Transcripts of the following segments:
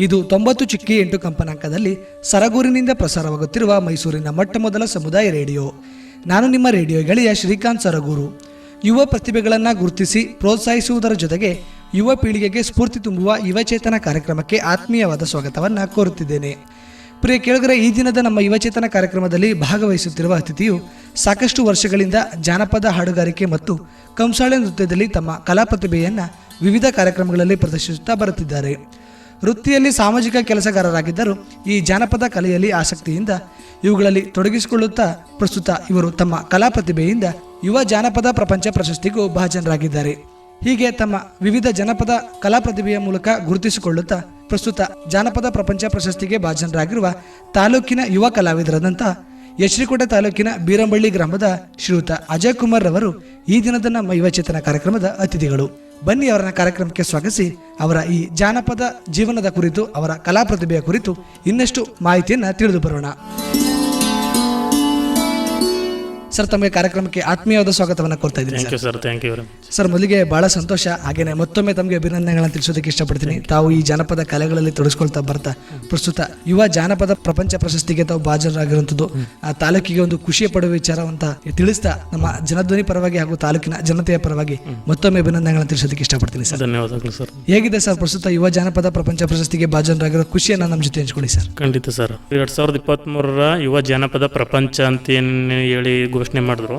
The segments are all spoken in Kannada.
ಇದು ತೊಂಬತ್ತು ಚಿಕ್ಕಿ ಎಂಟು ಕಂಪನಾಂಕದಲ್ಲಿ ಸರಗೂರಿನಿಂದ ಪ್ರಸಾರವಾಗುತ್ತಿರುವ ಮೈಸೂರಿನ ಮೊಟ್ಟ ಮೊದಲ ಸಮುದಾಯ ರೇಡಿಯೋ. ನಾನು ನಿಮ್ಮ ರೇಡಿಯೋ ಗೆಳೆಯ ಶ್ರೀಕಾಂತ್ ಸರಗೂರು. ಯುವ ಪ್ರತಿಭೆಗಳನ್ನು ಗುರುತಿಸಿ ಪ್ರೋತ್ಸಾಹಿಸುವುದರ ಜೊತೆಗೆ ಯುವ ಪೀಳಿಗೆಗೆ ಸ್ಫೂರ್ತಿ ತುಂಬುವ ಯುವಚೇತನ ಕಾರ್ಯಕ್ರಮಕ್ಕೆ ಆತ್ಮೀಯವಾದ ಸ್ವಾಗತವನ್ನು ಕೋರುತ್ತಿದ್ದೇನೆ. ಪ್ರಿಯ ಕೇಳಿದರೆ ಈ ದಿನದ ನಮ್ಮ ಯುವಚೇತನ ಕಾರ್ಯಕ್ರಮದಲ್ಲಿ ಭಾಗವಹಿಸುತ್ತಿರುವ ಅತಿಥಿಯು ಸಾಕಷ್ಟು ವರ್ಷಗಳಿಂದ ಜಾನಪದ ಹಾಡುಗಾರಿಕೆ ಮತ್ತು ಕಂಸಾಳೆ ನೃತ್ಯದಲ್ಲಿ ತಮ್ಮ ಕಲಾ ಪ್ರತಿಭೆಯನ್ನು ವಿವಿಧ ಕಾರ್ಯಕ್ರಮಗಳಲ್ಲಿ ಪ್ರದರ್ಶಿಸುತ್ತಾ ಬರುತ್ತಿದ್ದಾರೆ. ವೃತ್ತಿಯಲ್ಲಿ ಸಾಮಾಜಿಕ ಕೆಲಸಗಾರರಾಗಿದ್ದರು ಈ ಜಾನಪದ ಕಲೆಯಲ್ಲಿ ಆಸಕ್ತಿಯಿಂದ ಇವುಗಳಲ್ಲಿ ತೊಡಗಿಸಿಕೊಳ್ಳುತ್ತಾ ಪ್ರಸ್ತುತ ಇವರು ತಮ್ಮ ಕಲಾ ಪ್ರತಿಭೆಯಿಂದ ಯುವ ಜಾನಪದ ಪ್ರಪಂಚ ಪ್ರಶಸ್ತಿಗೂ ಭಾಜನರಾಗಿದ್ದಾರೆ. ಹೀಗೆ ತಮ್ಮ ವಿವಿಧ ಜನಪದ ಕಲಾ ಪ್ರತಿಭೆಯ ಮೂಲಕ ಗುರುತಿಸಿಕೊಳ್ಳುತ್ತಾ ಪ್ರಸ್ತುತ ಜಾನಪದ ಪ್ರಪಂಚ ಪ್ರಶಸ್ತಿಗೆ ಭಾಜನರಾಗಿರುವ ತಾಲೂಕಿನ ಯುವ ಕಲಾವಿದರಾದಂಥ ಯಶ್ರಿಕೋಟೆ ತಾಲೂಕಿನ ಬೀರಂಬಳ್ಳಿ ಗ್ರಾಮದ ಶ್ರೀಯುತ ಅಜಯ್ ಕುಮಾರ್ ರವರು ಈ ದಿನದ ನಮ್ಮ ಯುವಚೇತನ ಕಾರ್ಯಕ್ರಮದ ಅತಿಥಿಗಳು. ಬನ್ನಿ ಅವರನ್ನ ಕಾರ್ಯಕ್ರಮಕ್ಕೆ ಸ್ವಾಗತಿಸಿ. ಅವರ ಈ ಜಾನಪದ ಜೀವನದ ಕುರಿತು, ಅವರ ಕಲಾ ಪ್ರತಿಭೆಯ ಕುರಿತು ಇನ್ನಷ್ಟು ಮಾಹಿತಿಯನ್ನು ತಿಳಿದು ಬರೋಣ. ಸರ್ ತಮಗೆ ಕಾರ್ಯಕ್ರಮಕ್ಕೆ ಆತ್ಮೀಯವಾದ ಸ್ವಾಗತವನ್ನು ಕೊಡ್ತಾ ಇದ್ದೀನಿ ಸರ್. ಥ್ಯಾಂಕ್ ಯು ಸರ್ ಮೊದಲಿಗೆ ಬಹಳ ಸಂತೋಷ. ಹಾಗೇನೆ ಮತ್ತೊಮ್ಮೆ ತಮಗೆ ಅಭಿನಂದನೆಗಳನ್ನು ತಿಳಿಸೋದಕ್ಕೆ ಇಷ್ಟಪಡ್ತೀನಿ. ತಾವು ಈ ಜಾನಪದ ಕಲೆಗಳಲ್ಲಿ ತೊಡಗಿಸ್ಕೊಳ್ತಾ ಬರ್ತಾ ಪ್ರಸ್ತುತ ಯುವ ಜಾನಪದ ಪ್ರಪಂಚ ಪ್ರಶಸ್ತಿಗೆ ತಾವು ಭಾಜನರಾಗಿರುವಂಥದ್ದು ಆ ತಾಲೂಕಿಗೆ ಒಂದು ಖುಷಿ ಪಡುವ ವಿಚಾರವಂತ ತಿಳಿಸ್ತಾ ನಮ್ಮ ಜನಧ್ವನಿ ಪರವಾಗಿ ಹಾಗೂ ತಾಲೂಕಿನ ಜನತೆಯ ಪರವಾಗಿ ಮತ್ತೊಮ್ಮೆ ಅಭಿನಂದನೆಗಳನ್ನು ತಿಳಿಸೋದಕ್ಕೆ ಇಷ್ಟಪಡ್ತೀನಿ ಸರ್. ಧನ್ಯವಾದಗಳು ಸರ್. ಹೇಗಿದೆ ಸರ್ ಪ್ರಸ್ತುತ ಯುವ ಜಾನಪದ ಪ್ರಪಂಚ ಪ್ರಶಸ್ತಿಗೆ ಭಾಜನರಾಗಿರೋ ಖುಷಿಯನ್ನ ನಮ್ಮ ಜೊತೆ ಹಂಚ್ಕೊಳ್ಳಿ ಸರ್. ಖಂಡಿತ ಸರ್. ಎರಡ್ ಸಾವಿರದ ಇಪ್ಪತ್ತ್ಮೂರರ ಯುವ ಜಾನಪದ ಪ್ರಪಂಚ ಅಂತ ಏನು ಹೇಳಿ ಘೋಷಣೆ ಮಾಡಿದ್ರು.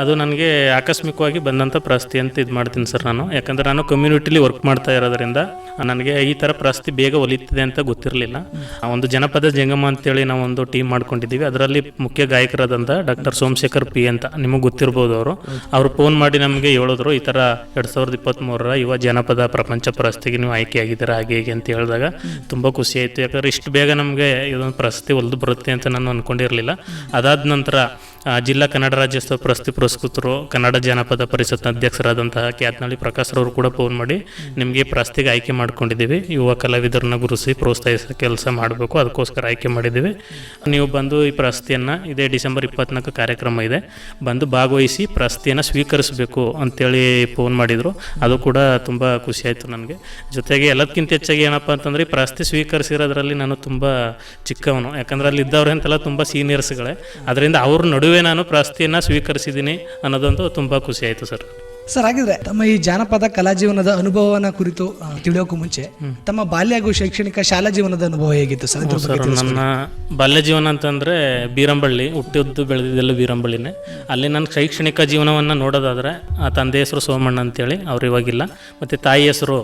ಅದು ನನಗೆ ಆಕಸ್ಮಿಕವಾಗಿ ಬಂದಂಥ ಪ್ರಸ್ತಿ ಅಂತ ಇದು ಮಾಡ್ತೀನಿ ಸರ್ ನಾನು. ಯಾಕಂದರೆ ನಾನು ಕಮ್ಯುನಿಟಿಲಿ ವರ್ಕ್ ಮಾಡ್ತಾ ಇರೋದ್ರಿಂದ ನನಗೆ ಈ ಥರ ಪ್ರಸ್ತಿ ಬೇಗ ಒಲಿತಿದೆ ಅಂತ ಗೊತ್ತಿರಲಿಲ್ಲ. ಒಂದು ಜನಪದ ಜಂಗಮ ಅಂತೇಳಿ ನಾವು ಒಂದು ಟೀಮ್ ಮಾಡ್ಕೊಂಡಿದ್ದೀವಿ ಅದರಲ್ಲಿ ಮುಖ್ಯ ಗಾಯಕರಾದಂಥ ಡಾಕ್ಟರ್ ಸೋಮಶೇಖರ್ ಪಿ ಅಂತ ನಿಮಗೆ ಗೊತ್ತಿರ್ಬೋದು ಅವರು. ಅವರು ಫೋನ್ ಮಾಡಿ ನಮಗೆ ಹೇಳಿದ್ರು, ಈ ಥರ ಎರಡು ಸಾವಿರದ ಇಪ್ಪತ್ತ್ಮೂರರ ಯುವ ಜನಪದ ಪ್ರಪಂಚ ಪ್ರಶಸ್ತಿಗೆ ನೀವು ಆಯ್ಕೆಯಾಗಿದ್ದೀರಾ ಹಾಗೆ ಹೀಗೆ ಅಂತ ಹೇಳಿದಾಗ ತುಂಬ ಖುಷಿ ಆಯಿತು. ಯಾಕಂದ್ರೆ ಇಷ್ಟು ಬೇಗ ನಮಗೆ ಇದೊಂದು ಪ್ರಶಸ್ತಿ ಒಲಿದು ಬರುತ್ತೆ ಅಂತ ನಾನು ಅಂದ್ಕೊಂಡಿರಲಿಲ್ಲ ಅದಾದ ನಂತರ ಜಿಲ್ಲಾ ಕನ್ನಡ ರಾಜ್ಯೋತ್ಸವ ಪ್ರಶಸ್ತಿ ಪುರಸ್ಕೃತರು, ಕನ್ನಡ ಜಾನಪದ ಪರಿಷತ್ ಅಧ್ಯಕ್ಷರಾದಂತಹ ಕ್ಯಾತ್ನಳ್ಳಿ ಪ್ರಕಾಶ್ ಅವರು ಕೂಡ ಫೋನ್ ಮಾಡಿ ನಿಮಗೆ ಪ್ರಶಸ್ತಿಗೆ ಆಯ್ಕೆ ಮಾಡ್ಕೊಂಡಿದ್ದೀವಿ. ಯುವ ಕಲಾವಿದರನ್ನ ಗುರುಸಿ ಪ್ರೋತ್ಸಾಹಿಸೋ ಕೆಲಸ ಮಾಡಬೇಕು. ಅದಕ್ಕೋಸ್ಕರ ಆಯ್ಕೆ ಮಾಡಿದ್ದೀವಿ. ನೀವು ಬಂದು ಈ ಪ್ರಶಸ್ತಿಯನ್ನು ಇದೇ ಡಿಸೆಂಬರ್ ಇಪ್ಪತ್ನಾಲ್ಕು ಕಾರ್ಯಕ್ರಮ ಇದೆ. ಬಂದು ಭಾಗವಹಿಸಿ ಪ್ರಶಸ್ತಿಯನ್ನು ಸ್ವೀಕರಿಸಬೇಕು ಅಂತೇಳಿ ಫೋನ್ ಮಾಡಿದರು. ಅದು ಕೂಡ ತುಂಬ ಖುಷಿ ಆಯಿತು ನನಗೆ. ಜೊತೆಗೆ ಎಲ್ಲದಕ್ಕಿಂತ ಹೆಚ್ಚಾಗಿ ಏನಪ್ಪ ಅಂತಂದರೆ ಈ ಪ್ರಶಸ್ತಿ ಸ್ವೀಕರಿಸಿರೋದ್ರಲ್ಲಿ ನಾನು ತುಂಬ ಚಿಕ್ಕವನು. ಯಾಕಂದ್ರೆ ಅಲ್ಲಿ ಇದ್ದವ್ರೆ ಅಂತೆಲ್ಲ ತುಂಬ ಸೀನಿಯರ್ಸ್ಗಳೇ ಅದರಿಂದ ಅವ್ರ ನಡುವೆ ನಾನು ಪ್ರಶಸ್ತಿಯನ್ನು ಸ್ವೀಕರಿಸಿದ್ದೀನಿ ಅನ್ನೋದೊಂದು ತುಂಬ ಖುಷಿ ಆಯಿತು ಸರ್. ಸರ್ ಹಾಗಿದ್ರೆ ತಮ್ಮ ಈ ಜಾನಪದ ಕಲಾ ಜೀವನದ ಅನುಭವನ ಕುರಿತು ಆ, ತಿಳಿಯೋಕ್ಕೂ ಮುಂಚೆ ತಮ್ಮ ಬಾಲ್ಯ ಹಾಗೂ ಶೈಕ್ಷಣಿಕ ಶಾಲಾ ಜೀವನದ ಅನುಭವ ಹೇಗಿತ್ತು ಸರ್? ಇದ್ರ ಬಗ್ಗೆ ಸರ್ ನನ್ನ ಬಾಲ್ಯ ಜೀವನ ಅಂತಂದರೆ ಬೀರಂಬಳ್ಳಿ ಹುಟ್ಟಿದ್ದು ಬೆಳೆದಿದ್ದೆಲ್ಲ ಬೀರಂಬಳ್ಳಿನೇ. ಅಲ್ಲಿ ನನ್ನ ಶೈಕ್ಷಣಿಕ ಜೀವನವನ್ನು ನೋಡೋದಾದ್ರೆ ಆ ತಂದೆ ಹೆಸರು ಸೋಮಣ್ಣ ಅಂತೇಳಿ ಅವ್ರು ಇವಾಗಿಲ್ಲ. ಮತ್ತೆ ತಾಯಿ ಹೆಸರು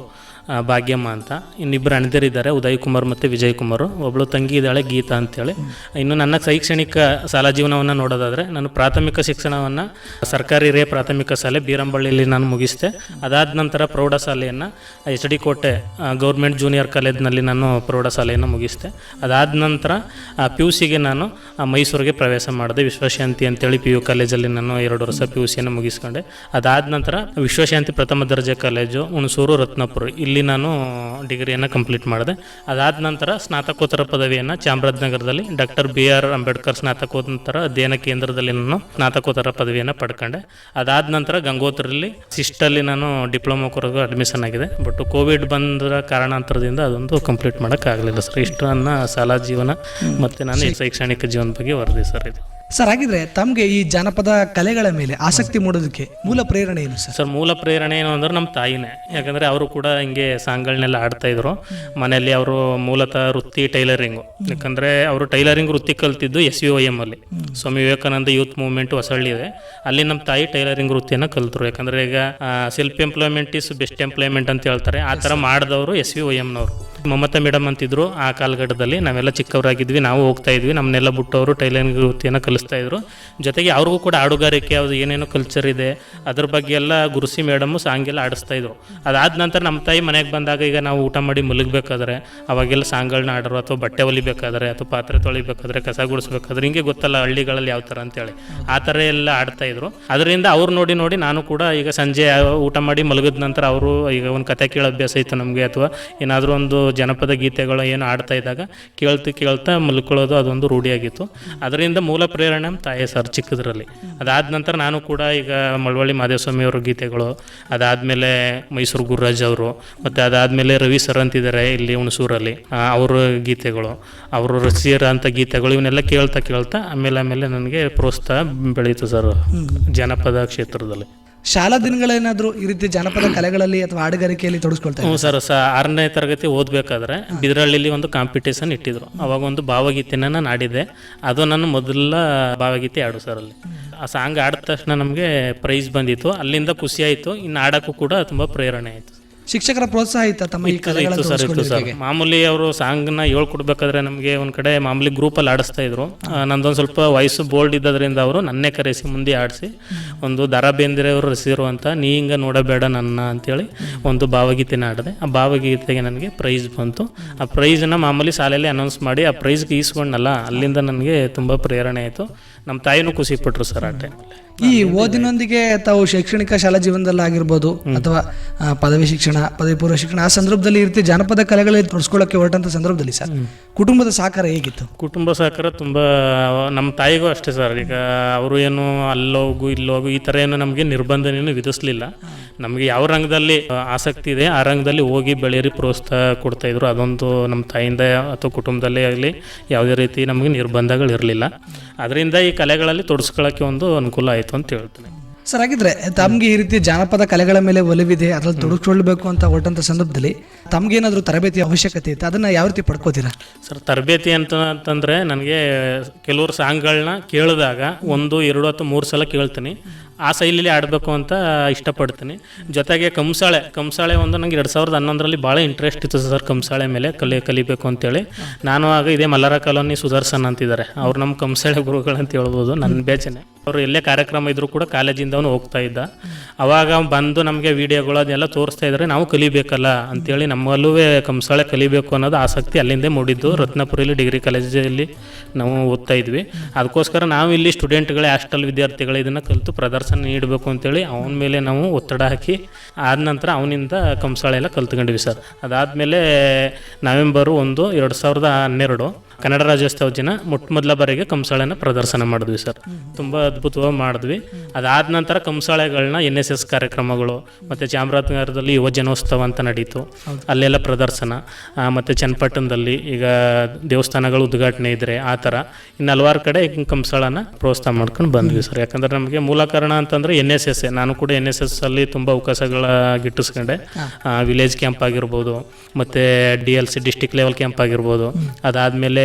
ಭಾಗ್ಯಮ್ಮ ಅಂತ. ಇನ್ನಿಬ್ಬರು ಅಣಿದರಿದ್ದಾರೆ ಉದಯ್ ಕುಮಾರ್ ಮತ್ತು ವಿಜಯ್ ಕುಮಾರ್. ಒಬ್ಬಳು ತಂಗಿ ಇದ್ದಾಳೆ, ಗೀತಾ ಅಂತೇಳಿ. ಇನ್ನು ನನ್ನ ಶೈಕ್ಷಣಿಕ ಶಾಲಾ ಜೀವನವನ್ನು ನೋಡೋದಾದರೆ, ನಾನು ಪ್ರಾಥಮಿಕ ಶಿಕ್ಷಣವನ್ನು ಸರ್ಕಾರಿ ರೇ ಪ್ರಾಥಮಿಕ ಶಾಲೆ ಬೀರಂಬಳ್ಳಿಯಲ್ಲಿ ನಾನು ಮುಗಿಸಿದೆ. ಅದಾದ ನಂತರ ಪ್ರೌಢಶಾಲೆಯನ್ನು H D Kote government junior ಕಾಲೇಜ್ನಲ್ಲಿ ನಾನು ಪ್ರೌಢಶಾಲೆಯನ್ನು ಮುಗಿಸಿದೆ. ಅದಾದ ನಂತರ ಪಿ ಯು ಸಿಗೆ ನಾನು ಮೈಸೂರಿಗೆ ಪ್ರವೇಶ ಮಾಡಿದೆ. ವಿಶ್ವಶಾಂತಿ ಅಂತೇಳಿ ಪಿ ಯು ಕಾಲೇಜಲ್ಲಿ ನಾನು ಎರಡು ವರ್ಷ ಪಿ ಯು ಸಿಯನ್ನು ಮುಗಿಸ್ಕೊಂಡೆ. ಅದಾದ ನಂತರ ವಿಶ್ವಶಾಂತಿ ಪ್ರಥಮ ದರ್ಜೆ ಕಾಲೇಜು, ಹುಣಸೂರು, ರತ್ನಪುರ. ಇಲ್ಲಿ ನಾನು ಡಿಗ್ರಿಯನ್ನು ಕಂಪ್ಲೀಟ್ ಮಾಡಿದೆ. ಅದಾದ ನಂತರ ಸ್ನಾತಕೋತ್ತರ ಪದವಿಯನ್ನು ಚಾಮರಾಜನಗರದಲ್ಲಿ ಡಾಕ್ಟರ್ ಬಿ ಆರ್ ಅಂಬೇಡ್ಕರ್ ಸ್ನಾತಕೋತ್ತರ ಅಧ್ಯಯನ ಕೇಂದ್ರದಲ್ಲಿ ನಾನು ಸ್ನಾತಕೋತ್ತರ ಪದವಿಯನ್ನು ಪಡ್ಕೊಂಡೆ. ಅದಾದ ನಂತರ ಗಂಗೋತ್ರಲ್ಲಿ ಸಿಸ್ಟಲ್ಲಿ ನಾನು ಡಿಪ್ಲೊಮಾ ಕೊರಗು ಅಡ್ಮಿಷನ್ ಆಗಿದೆ. ಬಟ್ ಕೋವಿಡ್ ಬಂದ ಕಾರಣಾಂತರದಿಂದ ಅದೊಂದು ಕಂಪ್ಲೀಟ್ ಮಾಡೋಕ್ಕಾಗಲಿಲ್ಲ ಸರ್ ಇಷ್ಟು ನನ್ನ ಶಾಲಾ ಜೀವನ ಮತ್ತು ನಾನು ಈ ಶೈಕ್ಷಣಿಕ ಜೀವನ ಬಗ್ಗೆ ವರದಿ ಸರ್ ಇದು. ಸರ್ ಹಾಗಿದ್ರೆ ತಮಗೆ ಈ ಜಾನಪದ ಕಲೆಗಳ ಮೇಲೆ ಆಸಕ್ತಿ ಮೂಡೋದಕ್ಕೆ ಮೂಲ ಪ್ರೇರಣೆ ಏನು ಸರ್? ಸರ್ ಮೂಲ ಪ್ರೇರಣೆ ಏನು ಅಂದ್ರೆ ನಮ್ಮ ತಾಯಿನೇ. ಯಾಕಂದ್ರೆ ಅವರು ಕೂಡ ಹಿಂಗೆ ಸಾಂಗ್ಗಳನ್ನೆಲ್ಲ ಆಡ್ತಾ ಇದ್ರು. ಮನೆಯಲ್ಲಿ ಅವರು ಮೂಲತಃ ವೃತ್ತಿ ಟೈಲರಿಂಗು. ಯಾಕಂದ್ರೆ ಅವರು ಟೈಲರಿಂಗ್ ವೃತ್ತಿ ಕಲ್ತಿದ್ದು ಎಸ್ ಯು ಎಂ ಅಲ್ಲಿ. ಸ್ವಾಮಿ ವಿವೇಕಾನಂದ ಯೂತ್ ಮೂವ್ಮೆಂಟ್ ಹೊಸಳ್ಳಿ ಇದೆ. ಅಲ್ಲಿ ನಮ್ಮ ತಾಯಿ ಟೈಲರಿಂಗ್ ವೃತ್ತಿಯನ್ನು ಕಲ್ತರು. ಯಾಕಂದ್ರೆ ಈಗ self employment is best employment ಅಂತ ಹೇಳ್ತಾರೆ. ಆ ಥರ ಮಾಡಿದವರು ಎಸ್ ಯು ಎಮ್ನವರು ಮಮತಾ ಮೇಡಮ್ ಅಂತಿದ್ರು ಆ ಕಾಲಘಟ್ಟದಲ್ಲಿ. ನಾವೆಲ್ಲ ಚಿಕ್ಕವರಾಗಿದ್ವಿ, ನಾವು ಹೋಗ್ತಾ ಇದ್ವಿ, ನಮ್ಮನ್ನೆಲ್ಲ ಬಿಟ್ಟವರು ಟೈಲರಿಂಗ್ ವೃತ್ತಿಯನ್ನು ಕಲಿಸ್ತಾ ಇದ್ರು. ಜೊತೆಗೆ ಅವ್ರಿಗೂ ಕೂಡ ಆಡುಗಾರಿಕೆ, ಅದು ಏನೇನೋ ಕಲ್ಚರ್ ಇದೆ, ಅದ್ರ ಬಗ್ಗೆ ಎಲ್ಲ ಗುರುಸಿ ಮೇಡಮು ಸಾಂಗೆಲ್ಲ ಆಡಿಸ್ತಾ ಇದ್ರು. ಅದಾದ ನಂತರ ನಮ್ಮ ತಾಯಿ ಮನೆಗೆ ಬಂದಾಗ ಈಗ ನಾವು ಊಟ ಮಾಡಿ ಮಲಗಬೇಕಾದ್ರೆ, ಅವಾಗೆಲ್ಲ ಸಾಂಗ್ಗಳನ್ನ ಆಡೋರು ಅಥವಾ ಬಟ್ಟೆ ಹೊಲಿಬೇಕಾದ್ರೆ ಅಥವಾ ಪಾತ್ರೆ ತೊಳಿಬೇಕಾದ್ರೆ, ಕಸ ಗುಡಿಸ್ಬೇಕಾದ್ರೆ, ಹಿಂಗೆ ಗೊತ್ತಲ್ಲ ಹಳ್ಳಿಗಳಲ್ಲಿ ಯಾವ ಥರ ಅಂತೇಳಿ. ಆ ಥರ ಎಲ್ಲ ಆಡ್ತಾ ಇದ್ರು. ಅದರಿಂದ ಅವ್ರು ನೋಡಿ ನೋಡಿ ನಾನು ಕೂಡ ಈಗ ಸಂಜೆ ಊಟ ಮಾಡಿ ಮಲಗಿದ ನಂತರ ಅವರು ಈಗ ಒಂದು ಕತೆ ಕೇಳೋ ಅಭ್ಯಾಸ ಇತ್ತು ನಮಗೆ ಅಥವಾ ಏನಾದರೂ ಒಂದು ಜನಪದ ಗೀತೆಗಳು ಏನು ಆಡ್ತಾ ಇದ್ದಾಗ ಕೇಳ್ತಾ ಕೇಳ್ತಾ ಮಲ್ಕೊಳ್ಳೋದು ಅದೊಂದು ರೂಢಿಯಾಗಿತ್ತು. ಅದರಿಂದ ಮೂಲ ಪ್ರೇರಣೆ ನಮ್ಮ ತಾಯಿ ಸರ್ ಚಿಕ್ಕದ್ರಲ್ಲಿ. ಅದಾದ ನಂತರ ನಾನು ಕೂಡ ಈಗ ಮಳವಳ್ಳಿ ಮಾದೇವಸ್ವಾಮಿಯವರ ಗೀತೆಗಳು ಅದಾದಮೇಲೆ ಮೈಸೂರು ಗುರುರಾಜ್ ಅವರು ಮತ್ತು ಅದಾದಮೇಲೆ ರವಿ ಸರ್ ಅಂತಿದ್ದಾರೆ ಇಲ್ಲಿ ಹುಣಸೂರಲ್ಲಿ ಅವರ ಗೀತೆಗಳು ಅವರು ರಸಿಯರ ಅಂತ ಗೀತೆಗಳು ಇವನ್ನೆಲ್ಲ ಕೇಳ್ತಾ ಕೇಳ್ತಾ ಆಮೇಲೆ ಆಮೇಲೆ ನನಗೆ ಪ್ರೋತ್ಸಾಹ ಬೆಳೀತು ಸರ್ ಜನಪದ ಕ್ಷೇತ್ರದಲ್ಲಿ. ಶಾಲಾ ದಿನಗಳೇನಾದ್ರೂ ಈ ರೀತಿ ಜಾನಪದ ಕಲೆಗಳಲ್ಲಿ ಅಥವಾ ಹಾಡುಗಾರಿಕೆಯಲ್ಲಿ ತೊಡಸ್ಕೊಳ್ತಾರೆ ಹ್ಞೂ ಸರ್ ಸ ಆರನೇ ತರಗತಿ ಓದಬೇಕಾದ್ರೆ ಬಿದರಳ್ಳಿಲಿ ಒಂದು ಕಾಂಪಿಟೇಷನ್ ಇಟ್ಟಿದ್ರು. ಅವಾಗ ಒಂದು ಭಾವಗೀತೆನ ನಾನು ಆಡಿದ್ದೆ ಅದು ನನ್ನ ಮೊದಲ ಭಾವಗೀತೆ ಆಡು ಸರ್ ಅಲ್ಲಿ. ಆ ಸಾಂಗ್ ಆಡಿದ ತಕ್ಷಣ ನಮಗೆ ಪ್ರೈಸ್ ಬಂದಿತ್ತು. ಅಲ್ಲಿಂದ ಖುಷಿ ಆಯಿತು. ಇನ್ನು ಆಡೋಕ್ಕೂ ಕೂಡ ತುಂಬ ಪ್ರೇರಣೆ ಆಯಿತು ಶಿಕ್ಷಕರ ಪ್ರೋತ್ಸಾಹ ಇತ್ತ ತಮ್ಮ ಈ ಇತ್ತು ಸರ್ ಇತ್ತು ಸರ್? ಮಾಮೂಲಿ ಅವರು ಸಾಂಗ್ನ ಹೇಳ್ಕೊಡ್ಬೇಕಾದ್ರೆ ನಮಗೆ ಒಂದು ಕಡೆ ಮಾಮೂಲಿ ಗ್ರೂಪಲ್ಲಿ ಆಡಿಸ್ತಾ ಇದ್ರು. ಆ, ನಂದೊಂದು ಸ್ವಲ್ಪ ವಯಸ್ಸು ಬೋಲ್ಡ್ ಇದ್ದದ್ರಿಂದ ಅವರು ನನ್ನೇ ಕರೆಸಿ ಮುಂದೆ ಆಡಿಸಿ ಒಂದು ದರ ಬೇಂದ್ರೆ ಅವರು ರಸಿರು ಅಂತ ನೀ ಹಿಂಗೆ ನೋಡಬೇಡ ನನ್ನ ಅಂತೇಳಿ ಒಂದು ಭಾವಗೀತೆನ ಆಡಿದೆ. ಆ ಭಾವಗೀತೆಗೆ ನನಗೆ ಪ್ರೈಸ್ ಬಂತು. ಆ ಪ್ರೈಸ್ನ ಮಾಮೂಲಿ ಶಾಲೆಯಲ್ಲಿ ಅನೌನ್ಸ್ ಮಾಡಿ ಆ ಪ್ರೈಸ್ಗೆ ಈಸ್ಕೊಂಡಲ್ಲ ಅಲ್ಲಿಂದ ನನಗೆ ತುಂಬ ಪ್ರೇರಣೆ ಆಯಿತು. ನಮ್ಮ ತಾಯಿನೂ ಖುಷಿ ಪಟ್ಟರು ಸರ್ ಆ ಟೈಮಲ್ಲಿ ಈ ಓದಿನೊಂದಿಗೆ ತಾವು ಶೈಕ್ಷಣಿಕ ಶಾಲಾ ಜೀವನದಲ್ಲಿ ಆಗಿರ್ಬೋದು ಅಥವಾ ಪದವಿ ಶಿಕ್ಷಣ ಪದವಿ ಪೂರ್ವ ಶಿಕ್ಷಣ ಆ ಸಂದರ್ಭದಲ್ಲಿ ಇರ್ತಿ ಜಾನಪದ ಕಲೆಗಳಲ್ಲಿ ತೊಡಸ್ಕೊಳ್ಳೋಕೆ ಹೊರಟಂತ ಸಂದರ್ಭದಲ್ಲಿ ಸರ್. ಕುಟುಂಬದ ಸಹಕಾರ ಹೇಗಿತ್ತು? ಕುಟುಂಬ ಸಹಕಾರ ತುಂಬ ನಮ್ಮ ತಾಯಿಗೂ ಅಷ್ಟೇ ಸರ್. ಈಗ ಅವರು ಏನು ಅಲ್ಲೋಗು ಇಲ್ಲೋಗು ಈ ಥರ ಏನು ನಮಗೆ ನಿರ್ಬಂಧನೇನು ವಿಧಿಸ್ಲಿಲ್ಲ. ನಮಗೆ ಯಾವ ರಂಗದಲ್ಲಿ ಆಸಕ್ತಿ ಇದೆ ಆ ರಂಗದಲ್ಲಿ ಹೋಗಿ ಬೆಳೆಯರಿ ಪ್ರೋತ್ಸಾಹ ಕೊಡ್ತಾ ಇದ್ರು. ಅದೊಂದು ನಮ್ಮ ತಾಯಿಯಿಂದ ಅಥವಾ ಕುಟುಂಬದಲ್ಲೇ ಆಗಲಿ ಯಾವುದೇ ರೀತಿ ನಮಗೆ ನಿರ್ಬಂಧಗಳು ಇರಲಿಲ್ಲ. ಅದರಿಂದ ಈ ಕಲೆಗಳಲ್ಲಿ ತೊಡಸ್ಕೊಳ್ಳೋಕ್ಕೆ ಒಂದು ಅನುಕೂಲ ಆಯಿತು. ಅಂತ ಹೇಳ್ತೀನಿ. ಸರ್ ಹಾಗಿದ್ರೆ ತಮ್ಗೆ ಈ ರೀತಿ ಜಾನಪದ ಕಲೆಗಳ ಮೇಲೆ ಒಲವಿದೆ ಅದ್ರಲ್ಲಿ ತೊಡಗಿಸ್ಕೊಳ್ಬೇಕು ಅಂತ ಹೊರಟಂತ ಸಂದರ್ಭದಲ್ಲಿ ತಮ್ಗೇನಾದ್ರೂ ತರಬೇತಿ ಅವಶ್ಯಕತೆ ಇತ್ತು? ಅದನ್ನ ಯಾವ ರೀತಿ ಪಡ್ಕೋತೀರಾ? ಸರ್ ತರಬೇತಿ ಅಂತ ಅಂತಂದರೆ ನನಗೆ ಕೆಲವರು ಸಾಂಗ್ಗಳನ್ನ ಕೇಳಿದಾಗ ಒಂದು ಎರಡು ಅಥವಾ ಮೂರು ಸಲ ಕೇಳ್ತೀನಿ. ಆ ಶೈಲಿಲಿ ಆಡಬೇಕು ಅಂತ ಇಷ್ಟಪಡ್ತೀನಿ. ಜೊತೆಗೆ ಕಂಸಾಳೆ ಕಂಸಾಳೆ ಒಂದು ನನಗೆ ಎರಡು ಸಾವಿರದ ಹನ್ನೊಂದರಲ್ಲಿ ಭಾಳ ಇಂಟ್ರೆಸ್ಟ್ ಇತ್ತು ಸರ್ ಕಂಸಾಳೆ ಮೇಲೆ, ಕಲಿ ಕಲಿಬೇಕು ಅಂತೇಳಿ. ನಾನು ಆಗ ಇದೇ ಮಲ್ಲಾರ ಕಾಲೋನಿ ಸುದರ್ಶನ್ ಅಂತಿದ್ದಾರೆ. ಅವ್ರು ನಮ್ಮ ಕಂಸಾಳೆ ಗುರುಗಳು ಅಂತ ಹೇಳ್ಬೋದು ನನ್ನ ಬೇಚನೆ ಅವರು ಎಲ್ಲೇ ಕಾರ್ಯಕ್ರಮ ಇದ್ದರೂ ಕೂಡ ಕಾಲೇಜಿಂದ ಅವನು ಹೋಗ್ತಾ ಇದ್ದ. ಅವಾಗ ಬಂದು ನಮಗೆ ವಿಡಿಯೋಗಳು ಅದನ್ನೆಲ್ಲ ತೋರಿಸ್ತಾ ಇದ್ದಾರೆ ನಾವು ಕಲಿಬೇಕಲ್ಲ ಅಂತೇಳಿ ನಮ್ಮಲ್ಲೂ ಕಂಸಾಳೆ ಕಲಿಬೇಕು ಅನ್ನೋದು ಆಸಕ್ತಿ ಅಲ್ಲಿಂದೇ ಮೂಡಿದ್ದು. ರತ್ನಪುರಿಯಲ್ಲಿ ಡಿಗ್ರಿ ಕಾಲೇಜಲ್ಲಿ ನಾವು ಓದ್ತಾ ಇದ್ವಿ. ಅದಕ್ಕೋಸ್ಕರ ನಾವು ಇಲ್ಲಿ ಸ್ಟೂಡೆಂಟ್ಗಳೇ ಹಾಸ್ಟೆಲ್ ವಿದ್ಯಾರ್ಥಿಗಳು ಇದನ್ನು ಕಲಿತು ಪ್ರದರ್ಶನ ನೀಡಬೇಕು ಅಂತೇಳಿ ಅವನ ಮೇಲೆ ನಾವು ಒತ್ತಡ ಹಾಕಿ ಆದ ನಂತರ ಅವನಿಂದ ಕಂಸಾಳೆ ಎಲ್ಲ ಕಲ್ತ್ಕೊಂಡ್ವಿ ಸರ್. ಅದಾದಮೇಲೆ ನವೆಂಬರು ಒಂದು, ಎರಡು ಸಾವಿರದ ಹನ್ನೆರಡು ಕನ್ನಡ ರಾಜ್ಯೋತ್ಸವ ದಿನ ಮೊಟ್ಟ ಮೊದಲ ಬಾರಿಗೆ ಕಂಸಾಳೆನ ಪ್ರದರ್ಶನ ಮಾಡಿದ್ವಿ ಸರ್. ತುಂಬ ಅದ್ಭುತವಾಗಿ ಮಾಡಿದ್ವಿ. ಅದಾದ ನಂತರ ಕಂಸಾಳೆಗಳನ್ನ ಎನ್ ಎಸ್ ಎಸ್ ಕಾರ್ಯಕ್ರಮಗಳು ಮತ್ತು ಚಾಮರಾಜನಗರದಲ್ಲಿ ಯುವ ಜನೋತ್ಸವ ಅಂತ ನಡೀತು. ಅಲ್ಲೆಲ್ಲ ಪ್ರದರ್ಶನ ಮತ್ತು ಚನ್ನಪಟ್ಟಣದಲ್ಲಿ ಈಗ ದೇವಸ್ಥಾನಗಳು ಉದ್ಘಾಟನೆ ಇದ್ರೆ ಆ ಥರ. ಇನ್ನು ಹಲವಾರು ಕಡೆ ಕಂಸಾಳನ ಪ್ರೋತ್ಸಾಹ ಮಾಡ್ಕೊಂಡು ಬಂದ್ವಿ ಸರ್. ಯಾಕಂದ್ರೆ ನಮಗೆ ಮೂಲ ಕಾರಣ ಅಂತಂದರೆ ಎನ್ ಎಸ್ ಎಸ್ ನಾನು ಕೂಡ ಎನ್ ಎಸ್ ಎಸ್ ಅಲ್ಲಿ ತುಂಬ ಅವಕಾಶಗಳ ಗಿಟ್ಟಿಸ್ಕೊಂಡೆ ವಿಲೇಜ್ ಕ್ಯಾಂಪ್ ಆಗಿರ್ಬೋದು ಮತ್ತು D L C district level camp ಆಗಿರ್ಬೋದು. ಅದಾದಮೇಲೆ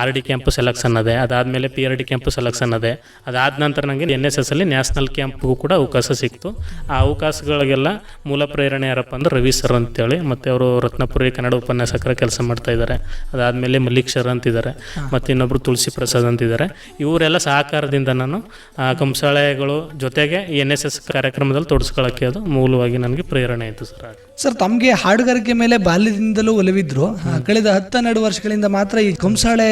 ಆರ್ ಡಿ ಕ್ಯಾಂಪು ಸೆಲೆಕ್ಷನ್ ಅದೇ. ಅದಾದಮೇಲೆ P R D camp selection ಅದೇ. ಅದಾದ ನಂತರ ನನಗೆ ಎನ್ ಎಸ್ ಎಸ್ ಅಲ್ಲಿ ನ್ಯಾಷನಲ್ ಕ್ಯಾಂಪ್ಗೂ ಕೂಡ ಅವಕಾಶ ಸಿಕ್ತು. ಆ ಅವಕಾಶಗಳಿಗೆಲ್ಲ ಮೂಲ ಪ್ರೇರಣೆ ಯಾರಪ್ಪ ಅಂದ್ರೆ ರವಿ ಸರ್ ಅಂತೇಳಿ, ಮತ್ತು ಅವರು ರತ್ನಪುರಿ ಕನ್ನಡ ಉಪನ್ಯಾಸಕರ ಕೆಲಸ ಮಾಡ್ತಾ ಇದ್ದಾರೆ ಅದಾದಮೇಲೆ ಮಲ್ಲಿಕ್ ಸರ್ ಅಂತಿದ್ದಾರೆ ಮತ್ತು ಇನ್ನೊಬ್ಬರು ತುಳಸಿ ಪ್ರಸಾದ್ ಅಂತಿದ್ದಾರೆ ಇವರೆಲ್ಲ ಸಹಕಾರದಿಂದ ನಾನು ಕಂಸಾಳೆಗಳು ಜೊತೆಗೆ ಎನ್ ಎಸ್ ಎಸ್ ಕಾರ್ಯಕ್ರಮದಲ್ಲಿ ತೊಡಸ್ಕೊಳ್ಳೋಕ್ಕೆ ಅದು ಮೂಲವಾಗಿ ನನಗೆ ಪ್ರೇರಣೆ ಆಯಿತು ಸರ್ ಸರ್ ತಮಗೆ ಹಾಡುಗಾರಿಕೆ ಮೇಲೆ ಬಾಲ್ಯದಿಂದಲೂ ಒಲವಿದ್ರು. ಕಳೆದ ಕಳೆದ ಹತ್ತೆರಡು ವರ್ಷಗಳಿಂದ ಮಾತ್ರ ಈ ಕಂಸಾಳೆ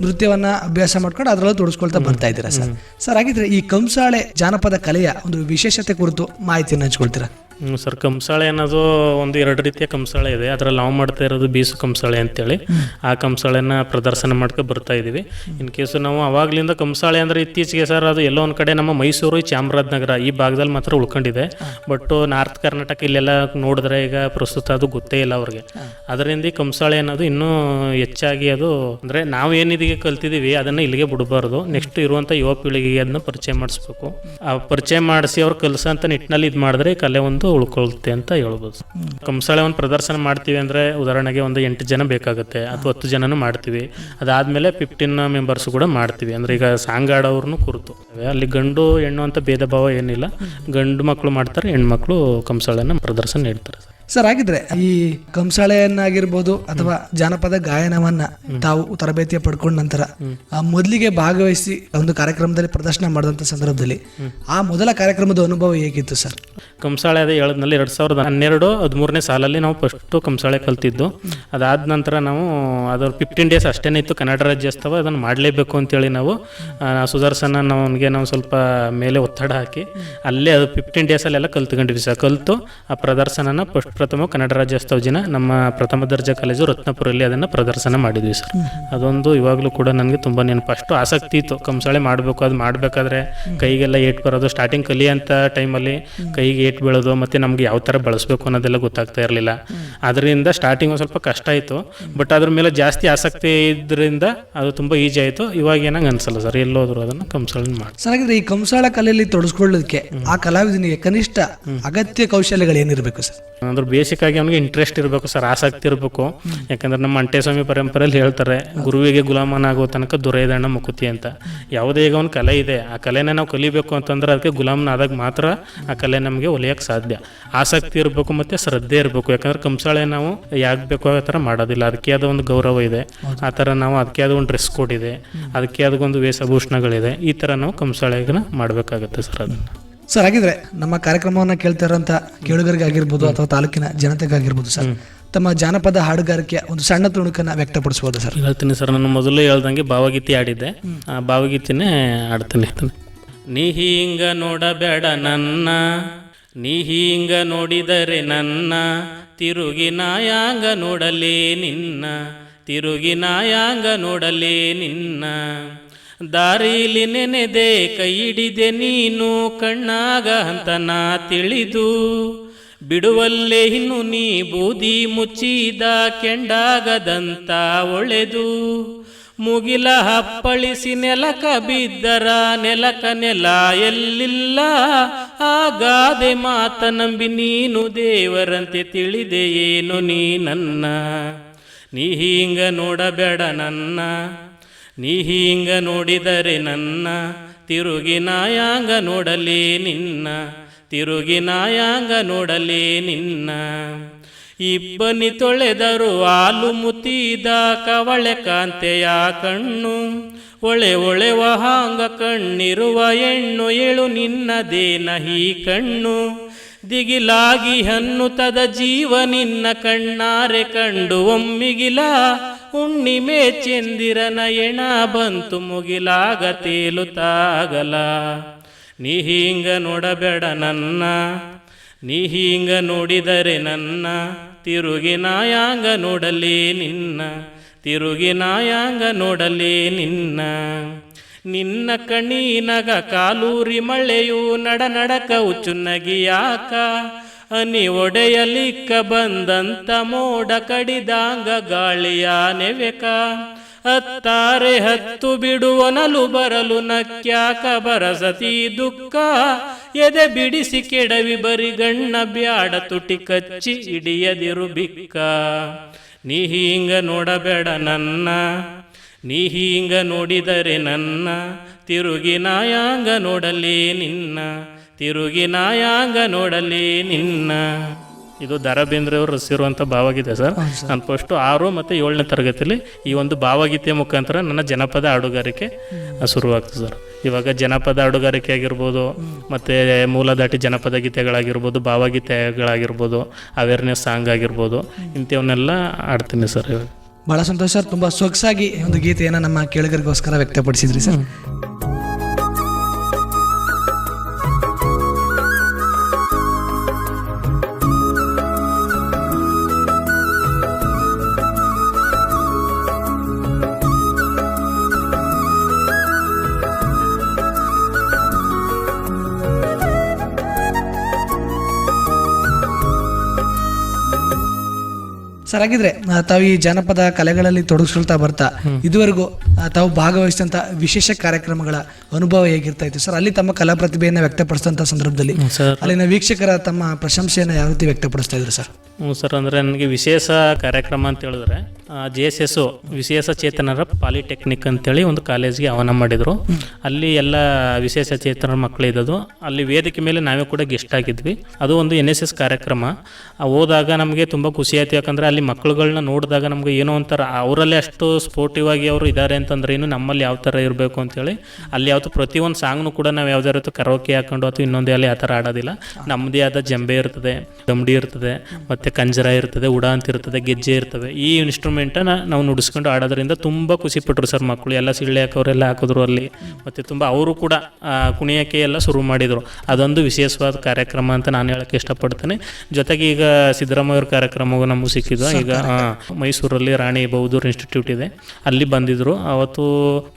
ನೃತ್ಯವನ್ನ ಅಭ್ಯಾಸ ಮಾಡ್ಕೊಂಡು ಅದರಲ್ಲೂ ತೊಡಸ್ಕೊಳ್ತಾ ಬರ್ತಾ ಇದ್ದೀರಾ ಸರ್? ಸರ್ ಹಾಗಿದ್ರೆ ಈ ಕಂಸಾಳೆ ಜಾನಪದ ಕಲೆಯ ಒಂದು ವಿಶೇಷತೆ ಕುರಿತು ಮಾಹಿತಿಯನ್ನು ಹಂಚ್ಕೊಳ್ತೀರಾ? ಹ್ಞೂ ಸರ್, ಕಂಸಾಳೆ ಅನ್ನೋದು ಒಂದು ಎರಡು ರೀತಿಯ ಕಂಸಾಳೆ ಇದೆ. ಅದರಲ್ಲಿ ನಾವು ಮಾಡ್ತಾ ಇರೋದು ಬೀಸು ಕಂಸಾಳೆ ಅಂತೇಳಿ. ಆ ಕಂಸಾಳೆನ ಪ್ರದರ್ಶನ ಮಾಡ್ಕೊ ಬರ್ತಾ ಇದ್ದೀವಿ ಇನ್ ಕೇಸ್ ನಾವು ಅವಾಗ್ಲಿಂದ ಕಂಸಾಳೆ ಅಂದರೆ ಇತ್ತೀಚೆಗೆ ಸರ್ ಅದು ಎಲ್ಲೋ ಒಂದು ಕಡೆ ನಮ್ಮ ಮೈಸೂರು ಚಾಮರಾಜನಗರ ಈ ಭಾಗದಲ್ಲಿ ಮಾತ್ರ ಉಳ್ಕೊಂಡಿದೆ. ಬಟ್ ನಾರ್ತ್ ಕರ್ನಾಟಕ ಇಲ್ಲೆಲ್ಲ ನೋಡಿದ್ರೆ ಈಗ ಪ್ರಸ್ತುತ ಅದು ಗೊತ್ತೇ ಇಲ್ಲ ಅವ್ರಿಗೆ. ಅದರಿಂದ ಈ ಕಂಸಾಳೆ ಅನ್ನೋದು ಇನ್ನೂ ಹೆಚ್ಚಾಗಿ ಅದು ಅಂದರೆ ನಾವು ಏನಿದಿಗೆ ಕಲ್ತಿದ್ದೀವಿ ಅದನ್ನು ಇಲ್ಲಿಗೆ ಬಿಡಬಾರ್ದು. ನೆಕ್ಸ್ಟ್ ಇರುವಂಥ ಯುವ ಪೀಳಿಗೆಗೆ ಅದನ್ನ ಪರಿಚಯ ಮಾಡಿಸ್ಬೇಕು. ಆ ಪರಿಚಯ ಮಾಡಿಸಿ ಅವ್ರು ಕಲಿಸೋಂಥ ನಿಟ್ಟಿನಲ್ಲಿ ಇದು ಮಾಡಿದ್ರೆ ಕಲೆ ಒಂದು ಉಳ್ಕೊಳುತ್ತೆ ಅಂತ ಹೇಳ್ಬೋದು. ಕಂಸಾಳೆ ಒಂದು ಪ್ರದರ್ಶನ ಮಾಡ್ತೀವಿ ಅಂದರೆ ಉದಾಹರಣೆಗೆ ಒಂದು ಎಂಟು ಜನ ಬೇಕಾಗುತ್ತೆ ಅಥವಾ ಹತ್ತು ಜನನೂ ಮಾಡ್ತೀವಿ. ಅದಾದಮೇಲೆ ಫಿಫ್ಟೀನ್ ಮೆಂಬರ್ಸ್ ಕೂಡ ಮಾಡ್ತೀವಿ. ಅಂದರೆ ಈಗ ಸಾಂಗ್ ಆಡೋರ್ನು ಕುರಿತು. ಅಲ್ಲಿ ಗಂಡು ಹೆಣ್ಣು ಅಂತ ಭೇದ ಭಾವ ಏನಿಲ್ಲ. ಗಂಡು ಮಕ್ಕಳು ಮಾಡ್ತಾರೆ ಹೆಣ್ಮಕ್ಳು ಕಂಸಾಳೆನ ಪ್ರದರ್ಶನ ನೀಡ್ತಾರೆ ಸರ್ ಆಗಿದ್ರೆ ಹಾಗಿದ್ರೆ ಈ ಕಂಸಾಳೆಯನ್ನಾಗಿರ್ಬೋದು ಅಥವಾ ಜಾನಪದ ಗಾಯನವನ್ನ ತಾವು ತರಬೇತಿಯ ಪಡ್ಕೊಂಡ ನಂತರ ಆ ಮೊದಲಿಗೆ ಭಾಗವಹಿಸಿ ಒಂದು ಕಾರ್ಯಕ್ರಮದಲ್ಲಿ ಪ್ರದರ್ಶನ ಮಾಡಿದಂಥ ಸಂದರ್ಭದಲ್ಲಿ ಆ ಮೊದಲ ಕಾರ್ಯಕ್ರಮದ ಅನುಭವ ಹೇಗಿತ್ತು ಸರ್? ಕಂಸಾಳೆ ಅದೇ ಹೇಳದ್ನಲ್ಲಿ ಎರಡು ಸಾವಿರದ ಹನ್ನೆರಡು ಹದಿಮೂರನೇ ಸಾಲಲ್ಲಿ ನಾವು ಫಸ್ಟು ಕಂಸಾಳೆ ಕಲ್ತಿದ್ದು. ಅದಾದ ನಂತರ ನಾವು ಅದ್ರ ಫಿಫ್ಟೀನ್ ಡೇಸ್ ಅಷ್ಟೇ ಇತ್ತು ಕನ್ನಡ ರಾಜ್ಯೋತ್ಸವ ಅದನ್ನು ಮಾಡಲೇಬೇಕು ಅಂತೇಳಿ ನಾವು ಸುದರ್ಶನ ಅವನಿಗೆ ನಾವು ಸ್ವಲ್ಪ ಮೇಲೆ ಒತ್ತಡ ಹಾಕಿ ಅಲ್ಲೇ ಅದು ಫಿಫ್ಟೀನ್ ಡೇಸಲ್ಲೆಲ್ಲ ಕಲ್ತ್ಕೊಂಡಿದ್ವಿ ಸರ್. ಕಲಿತು ಆ ಪ್ರದರ್ಶನನ ಫಸ್ಟ್ ಪ್ರಥಮ ಕನ್ನಡ ರಾಜ್ಯೋತ್ಸವ ದಿನ ನಮ್ಮ ಪ್ರಥಮ ದರ್ಜೆ ಕಾಲೇಜು ರತ್ನಪುರಲ್ಲಿ ಅದನ್ನು ಪ್ರದರ್ಶನ ಮಾಡಿದ್ವಿ ಸರ್. ಅದೊಂದು ಇವಾಗಲೂ ಕೂಡ ನನಗೆ ತುಂಬ ನೆನಪು. ಅಷ್ಟು ಆಸಕ್ತಿ ಇತ್ತು. ಕಂಸಾಳೆ ಮಾಡಬೇಕು ಅದು ಮಾಡಬೇಕಾದ್ರೆ ಕೈಗೆಲ್ಲ ಏಟ್ ಬರೋದು ಸ್ಟಾರ್ಟಿಂಗ್ ಕಲಿಯೋಂಥ ಟೈಮಲ್ಲಿ ಕೈಗೆ ಏಟ್ ಬೀಳೋದು ಮತ್ತು ನಮ್ಗೆ ಯಾವ ಥರ ಬಳಸಬೇಕು ಅನ್ನೋದೆಲ್ಲ ಗೊತ್ತಾಗ್ತಾ ಇರಲಿಲ್ಲ. ಅದರಿಂದ ಸ್ಟಾರ್ಟಿಂಗ್ ಒಂದು ಸ್ವಲ್ಪ ಕಷ್ಟ ಆಯಿತು ಬಟ್ ಅದ್ರ ಮೇಲೆ ಜಾಸ್ತಿ ಆಸಕ್ತಿ ಇದ್ದರಿಂದ ಅದು ತುಂಬ ಈಜಿ ಆಯಿತು. ಇವಾಗ ಏನಂಗೆ ಅನ್ಸಲ್ಲ ಸರ್ ಎಲ್ಲೋದ್ರು ಅದನ್ನು ಕಂಸಾಳೆ ಮಾಡಿ ಸರ್ ಈ ಕಂಸಾಳ ಕಲೆಯಲ್ಲಿ ತೊಡಸ್ಕೊಳ್ಳೋದಕ್ಕೆ ಆ ಕಲಾವಿದನಿಗೆ ಕನಿಷ್ಠ ಅಗತ್ಯ ಕೌಶಲ್ಯಗಳು ಏನಿರಬೇಕು ಸರ್? ಅಂದ್ರೆ ಬೇಸಿಕ್ ಆಗಿ ಅವ್ನಿಗೆ ಇಂಟ್ರೆಸ್ಟ್ ಇರಬೇಕು ಸರ್, ಆಸಕ್ತಿ ಇರಬೇಕು. ಯಾಕಂದ್ರೆ ನಮ್ಮ ಅಂಟೇಸ್ವಾಮಿ ಪರಂಪರೆಯಲ್ಲಿ ಹೇಳ್ತಾರೆ, ಗುರುವಿಗೆ ಗುಲಾಮನಾಗೋ ತನಕ ದುರೈದಣ್ಣ ಮುಕುತಿ ಅಂತ. ಯಾವುದೇ ಈಗ ಒಂದು ಕಲೆ ಇದೆ, ಆ ಕಲೆನ ನಾವು ಕಲಿಬೇಕು ಅಂತಂದ್ರೆ ಅದಕ್ಕೆ ಗುಲಾಮನ ಆದಾಗ ಮಾತ್ರ ಆ ಕಲೆ ನಮಗೆ ಒಲಿಯಕ್ಕೆ ಸಾಧ್ಯ. ಆಸಕ್ತಿ ಇರಬೇಕು ಮತ್ತು ಶ್ರದ್ಧೆ ಇರಬೇಕು. ಯಾಕಂದ್ರೆ ಕಂಸಾಳೆ ನಾವು ಯಾಕೆ ಬೇಕೋ ಆ ಥರ ಮಾಡೋದಿಲ್ಲ. ಅದಕ್ಕೆ ಆದ ಒಂದು ಗೌರವ ಇದೆ. ಆ ಥರ ನಾವು ಅದಕ್ಕೆ ಆದ ಒಂದು ಡ್ರೆಸ್ ಕೋಡ್ ಇದೆ. ಅದಕ್ಕೆ ಒಂದು ವೇಷಭೂಷಣಗಳಿದೆ. ಈ ಥರ ನಾವು ಕಂಸಾಳೆಗನ್ನ ಮಾಡಬೇಕಾಗತ್ತೆ ಸರ್ ಅದನ್ನು. ಸರ್ ಹಾಗಿದ್ರೆ ನಮ್ಮ ಕಾರ್ಯಕ್ರಮವನ್ನು ಕೇಳ್ತಾ ಇರೋಂಥ ಕೇಳುಗರಿಗಾಗಿರ್ಬೋದು ಅಥವಾ ತಾಲೂಕಿನ ಜನತೆಗಾಗಿರ್ಬೋದು ಸರ್ ತಮ್ಮ ಜಾನಪದ ಹಾಡುಗಾರಿಕೆಯ ಒಂದು ಸಣ್ಣ ತುಣುಕನ್ನ ವ್ಯಕ್ತಪಡಿಸಬಹುದು ಸರ್? ಹೇಳ್ತೀನಿ ಸರ್ ನಾನು ಮೊದಲು ಹೇಳ್ದಂಗೆ ಭಾವಗೀತೆ ಆಡಿದ್ದೆ ಆ ಭಾವಗೀತೆನೇ ಆಡ್ತೀನಿ ನೀ ಹಿಂಗ ನೋಡಬೇಡ ನನ್ನ ನೀ ಹಿಂಗ ನೋಡಿದರೆ ನನ್ನ ತಿರುಗಿ ನಾಯಾಂಗ ನೋಡಲೇ ನಿನ್ನ ತಿರುಗಿ ನಾಯಾಂಗ ನೋಡಲೇ ನಿನ್ನ. ದಾರಿಲಿ ನೆನೆದೆ ಕೈ ಹಿಡಿದೆ ನೀನು, ಕಣ್ಣಾಗ ಅಂತ ನಾ ತಿಳಿದು, ಬಿಡುವಲ್ಲೇ ಇನ್ನು ನೀ ಬೂದಿ ಮುಚ್ಚಿದ ಕೆಂಡಾಗದಂತ ಒಳೆದು, ಮುಗಿಲ ಹಪ್ಪಳಿಸಿ ನೆಲಕ ಬಿದ್ದರ ನೆಲಕ ನೆಲ ಎಲ್ಲಿಲ್ಲ, ಆಗಾದೆ ಮಾತ ನಂಬಿ ನೀನು ದೇವರಂತೆ ತಿಳಿದೆಯೇನು ನೀ ನನ್ನ, ನೀ ಹೀಂಗ ನೋಡಬೇಡ ನನ್ನ. ನೀ ಹೀಂಗ ನೋಡಿದರೆ ನನ್ನ, ತಿರುಗಿ ನಾಯಾಂಗ ನೋಡಲಿ ನಿನ್ನ, ತಿರುಗಿ ನಾಯಾಂಗ ನೋಡಲಿ ನಿನ್ನ. ಇಬ್ಬನಿ ತೊಳೆದರು ಹಾಲು ಮುತ್ತಿದ ಕವಳೆ ಕಾಂತೆಯ ಕಣ್ಣು, ಒಳೆ ಒಳೆವ ವಹಾಂಗ ಕಣ್ಣಿರುವ ಹೆಣ್ಣು ಏಳು ನಿನ್ನದೇನ ಈ ಕಣ್ಣು. ದಿಗಿಲಾಗಿ ಹನ್ನುತದ ಜೀವ ನಿನ್ನ ಕಣ್ಣಾರೆ ಕಂಡು ಒಮ್ಮಿಗಿಲ ಹುಣ್ಣಿಮೆ ಚಂದಿರನ ಎಣ ಬಂತು ಮುಗಿಲಾಗ ತೇಲುತ್ತಾಗಲ ನೀ ಹೀಂಗ ನೋಡಬೇಡ ನನ್ನ, ನೀ ಹೀಂಗ ನೋಡಿದರೆ ನನ್ನ, ತಿರುಗಿ ನಾಯಾಂಗ ನೋಡಲಿ ನಿನ್ನ, ತಿರುಗಿ ನಾಯಾಂಗ ನೋಡಲಿ ನಿನ್ನ. ನಿನ್ನ ಕಣ್ಣಿನಗ ಕಾಲೂರಿ ಮಳೆಯು ನಡ ನಡಕ ಹನಿ ಒಡೆಯಲಿಕ್ಕ ಬಂದಂತ ಮೋಡ ಕಡಿದಾಂಗ ಗಾಳಿಯ ನೆವೆಕ. ಅತ್ತಾರೆ ಹತ್ತು ಬಿಡುವನಲು ಬರಲು ನಕ್ಯಾಕ ಬರಸತಿ ದುಃಖ. ಎದೆ ಬಿಡಿಸಿ ಕೆಡವಿ ಬರಿ ಗಣ್ಣ ಬ್ಯಾಡ ತುಟಿ ಕಚ್ಚಿ ಇಡಿಯದಿರು ಬಿಕ್ಕ. ನೀ ಹೀಂಗ ನೋಡಬೇಡ ನನ್ನ. ನೀ ಹೀಂಗ ನೋಡಿದರೆ ನನ್ನ. ತಿರುಗಿ ನಾಯಾಂಗ ನೋಡಲೇ ನಿನ್ನ. ತಿರುಗಿ ನಾಯಾಂಗ ನೋಡಲಿ ನಿನ್ನ. ಇದು ದ ರಾ ಬೇಂದ್ರೆಯವರು ರಚಿಸಿರುವಂಥ ಭಾವಗೀತೆ ಸರ್. ನಾನು ಫಸ್ಟು ಆರು ಮತ್ತು ಏಳನೇ ತರಗತಿಯಲ್ಲಿ ಈ ಒಂದು ಭಾವಗೀತೆಯ ಮುಖಾಂತರ ನನ್ನ ಜನಪದ ಹಾಡುಗಾರಿಕೆ ಶುರುವಾಗ್ತದೆ ಸರ್. ಇವಾಗ ಜನಪದ ಹಾಡುಗಾರಿಕೆ ಆಗಿರ್ಬೋದು ಮತ್ತು ಮೂಲದಾಟಿ ಜನಪದ ಗೀತೆಗಳಾಗಿರ್ಬೋದು ಭಾವಗೀತೆಗಳಾಗಿರ್ಬೋದು ಅವೇರ್ನೆಸ್ ಸಾಂಗ್ ಆಗಿರ್ಬೋದು ಇಂಥವನ್ನೆಲ್ಲ ಆಡ್ತೀನಿ ಸರ್ ಇವಾಗ. ಭಾಳ ಸಂತೋಷ ಸರ್. ತುಂಬ ಸೊಗಸಾಗಿ ಒಂದು ಗೀತೆಯನ್ನು ನಮ್ಮ ಕೇಳಿಗರಿಗೋಸ್ಕರ ವ್ಯಕ್ತಪಡಿಸಿದ್ರಿ ಸರ್. ಸರ್ ಹಾಗಿದ್ರೆ ಆ, ತಾವು ಈ ಜಾನಪದ ಕಲೆಗಳಲ್ಲಿ ತೊಡಗಿಸ್ಕೊಳ್ತಾ ಬರ್ತಾ ಇದುವರೆಗೂ ಆ, ತಾವು ಭಾಗವಹಿಸಿದಂತ ವಿಶೇಷ ಕಾರ್ಯಕ್ರಮಗಳ ಅನುಭವ ಹೇಗಿರ್ತಾ ಇತ್ತು ಸರ್ ಅಲ್ಲಿ ತಮ್ಮ ಕಲಾ ಪ್ರತಿಭೆಯನ್ನು ವ್ಯಕ್ತಪಡಿಸಿದಂತ ಸಂದರ್ಭದಲ್ಲಿ ಸರ್. ಅಲ್ಲಿನ ವೀಕ್ಷಕರ ತಮ್ಮ ಪ್ರಶಂಸೆಯನ್ನು ಯಾವ ರೀತಿ ವ್ಯಕ್ತಪಡಿಸ್ತಾ ಇದ್ರು ಸರ್? ಹ್ಞೂ ಸರ್ ಅಂದರೆ ನನಗೆ ವಿಶೇಷ ಕಾರ್ಯಕ್ರಮ ಅಂತ ಹೇಳಿದ್ರೆ ಜೆ ಎಸ್ ಎಸ್ ವಿಶೇಷ ಚೇತನರ ಪಾಲಿಟೆಕ್ನಿಕ್ ಅಂತೇಳಿ ಒಂದು ಕಾಲೇಜ್ಗೆ ಆಹ್ವಾನ ಮಾಡಿದರು. ಅಲ್ಲಿ ಎಲ್ಲ ವಿಶೇಷ ಚೇತನರ ಮಕ್ಕಳು ಇದ್ದದ್ದು. ಅಲ್ಲಿ ವೇದಿಕೆ ಮೇಲೆ ನಾವೇ ಕೂಡ ಗೆಸ್ಟ್ ಆಗಿದ್ವಿ. ಅದು ಒಂದು ಎನ್ ಎಸ್ ಎಸ್ ಕಾರ್ಯಕ್ರಮ. ಆ ಹೋದಾಗ ನಮಗೆ ತುಂಬ ಖುಷಿ ಆಯ್ತು ಯಾಕಂದರೆ ಅಲ್ಲಿ ಮಕ್ಕಳುಗಳನ್ನ ನೋಡಿದಾಗ ನಮಗೆ ಏನೋ ಒಂಥರ, ಅವರಲ್ಲೇ ಅಷ್ಟು ಸ್ಪೋರ್ಟಿವ್ ಆಗಿ ಅವರು ಇದ್ದಾರೆ ಅಂತಂದ್ರೆ ಏನು ನಮ್ಮಲ್ಲಿ ಯಾವ ಥರ ಇರಬೇಕು ಅಂತೇಳಿ, ಅಲ್ಲಿ ಯಾವತ್ತು ಪ್ರತಿಯೊಂದು ಸಾಂಗ್ನು ಕೂಡ ನಾವು ಯಾವುದೇ ರೀತಿ ಕರೋಕೆ ಹಾಕೊಂಡು ಅಥವಾ ಇನ್ನೊಂದೇ ಅಲ್ಲಿ ಆ ಥರ ಆಡೋದಿಲ್ಲ. ನಮ್ಮದೇ ಆದ ಜಂಬೆ ಇರ್ತದೆ ದಮ್ಡಿ ಇರ್ತದೆ, ಮತ್ತು ಕಂಜರ ಇರ್ತದೆ, ಉಡ ಅಂತ ಇರ್ತದೆ, ಗೆಜ್ಜೆ ಇರ್ತವೆ. ಈ ಇನ್ಸ್ಟ್ರೂಮೆಂಟನ್ನು ನಾವು ನುಡಿಸ್ಕೊಂಡು ಆಡೋದ್ರಿಂದ ತುಂಬ ಖುಷಿ ಪಟ್ಟರು ಸರ್ ಮಕ್ಕಳು ಎಲ್ಲ ಸಿಳ್ಳೆ ಹಾಕೋರೆಲ್ಲ ಹಾಕಿದ್ರು ಅಲ್ಲಿ, ಮತ್ತು ತುಂಬ ಅವರು ಕೂಡ ಕುಣಿಯೋಕೆ ಎಲ್ಲ ಶುರು ಮಾಡಿದರು. ಅದೊಂದು ವಿಶೇಷವಾದ ಕಾರ್ಯಕ್ರಮ ಅಂತ ನಾನು ಹೇಳಕ್ಕೆ ಇಷ್ಟಪಡ್ತೇನೆ. ಜೊತೆಗೆ ಈಗ ಸಿದ್ದರಾಮಯ್ಯ ಅವ್ರ ಕಾರ್ಯಕ್ರಮವು ನಮಗೆ ಸಿಕ್ಕಿದ್ದು. ಈಗ ಮೈಸೂರಲ್ಲಿ ರಾಣಿ ಬಹದ್ದೂರ್ ಇನ್ಸ್ಟಿಟ್ಯೂಟ್ ಇದೆ. ಅಲ್ಲಿ ಬಂದಿದ್ರು. ಅವತ್ತು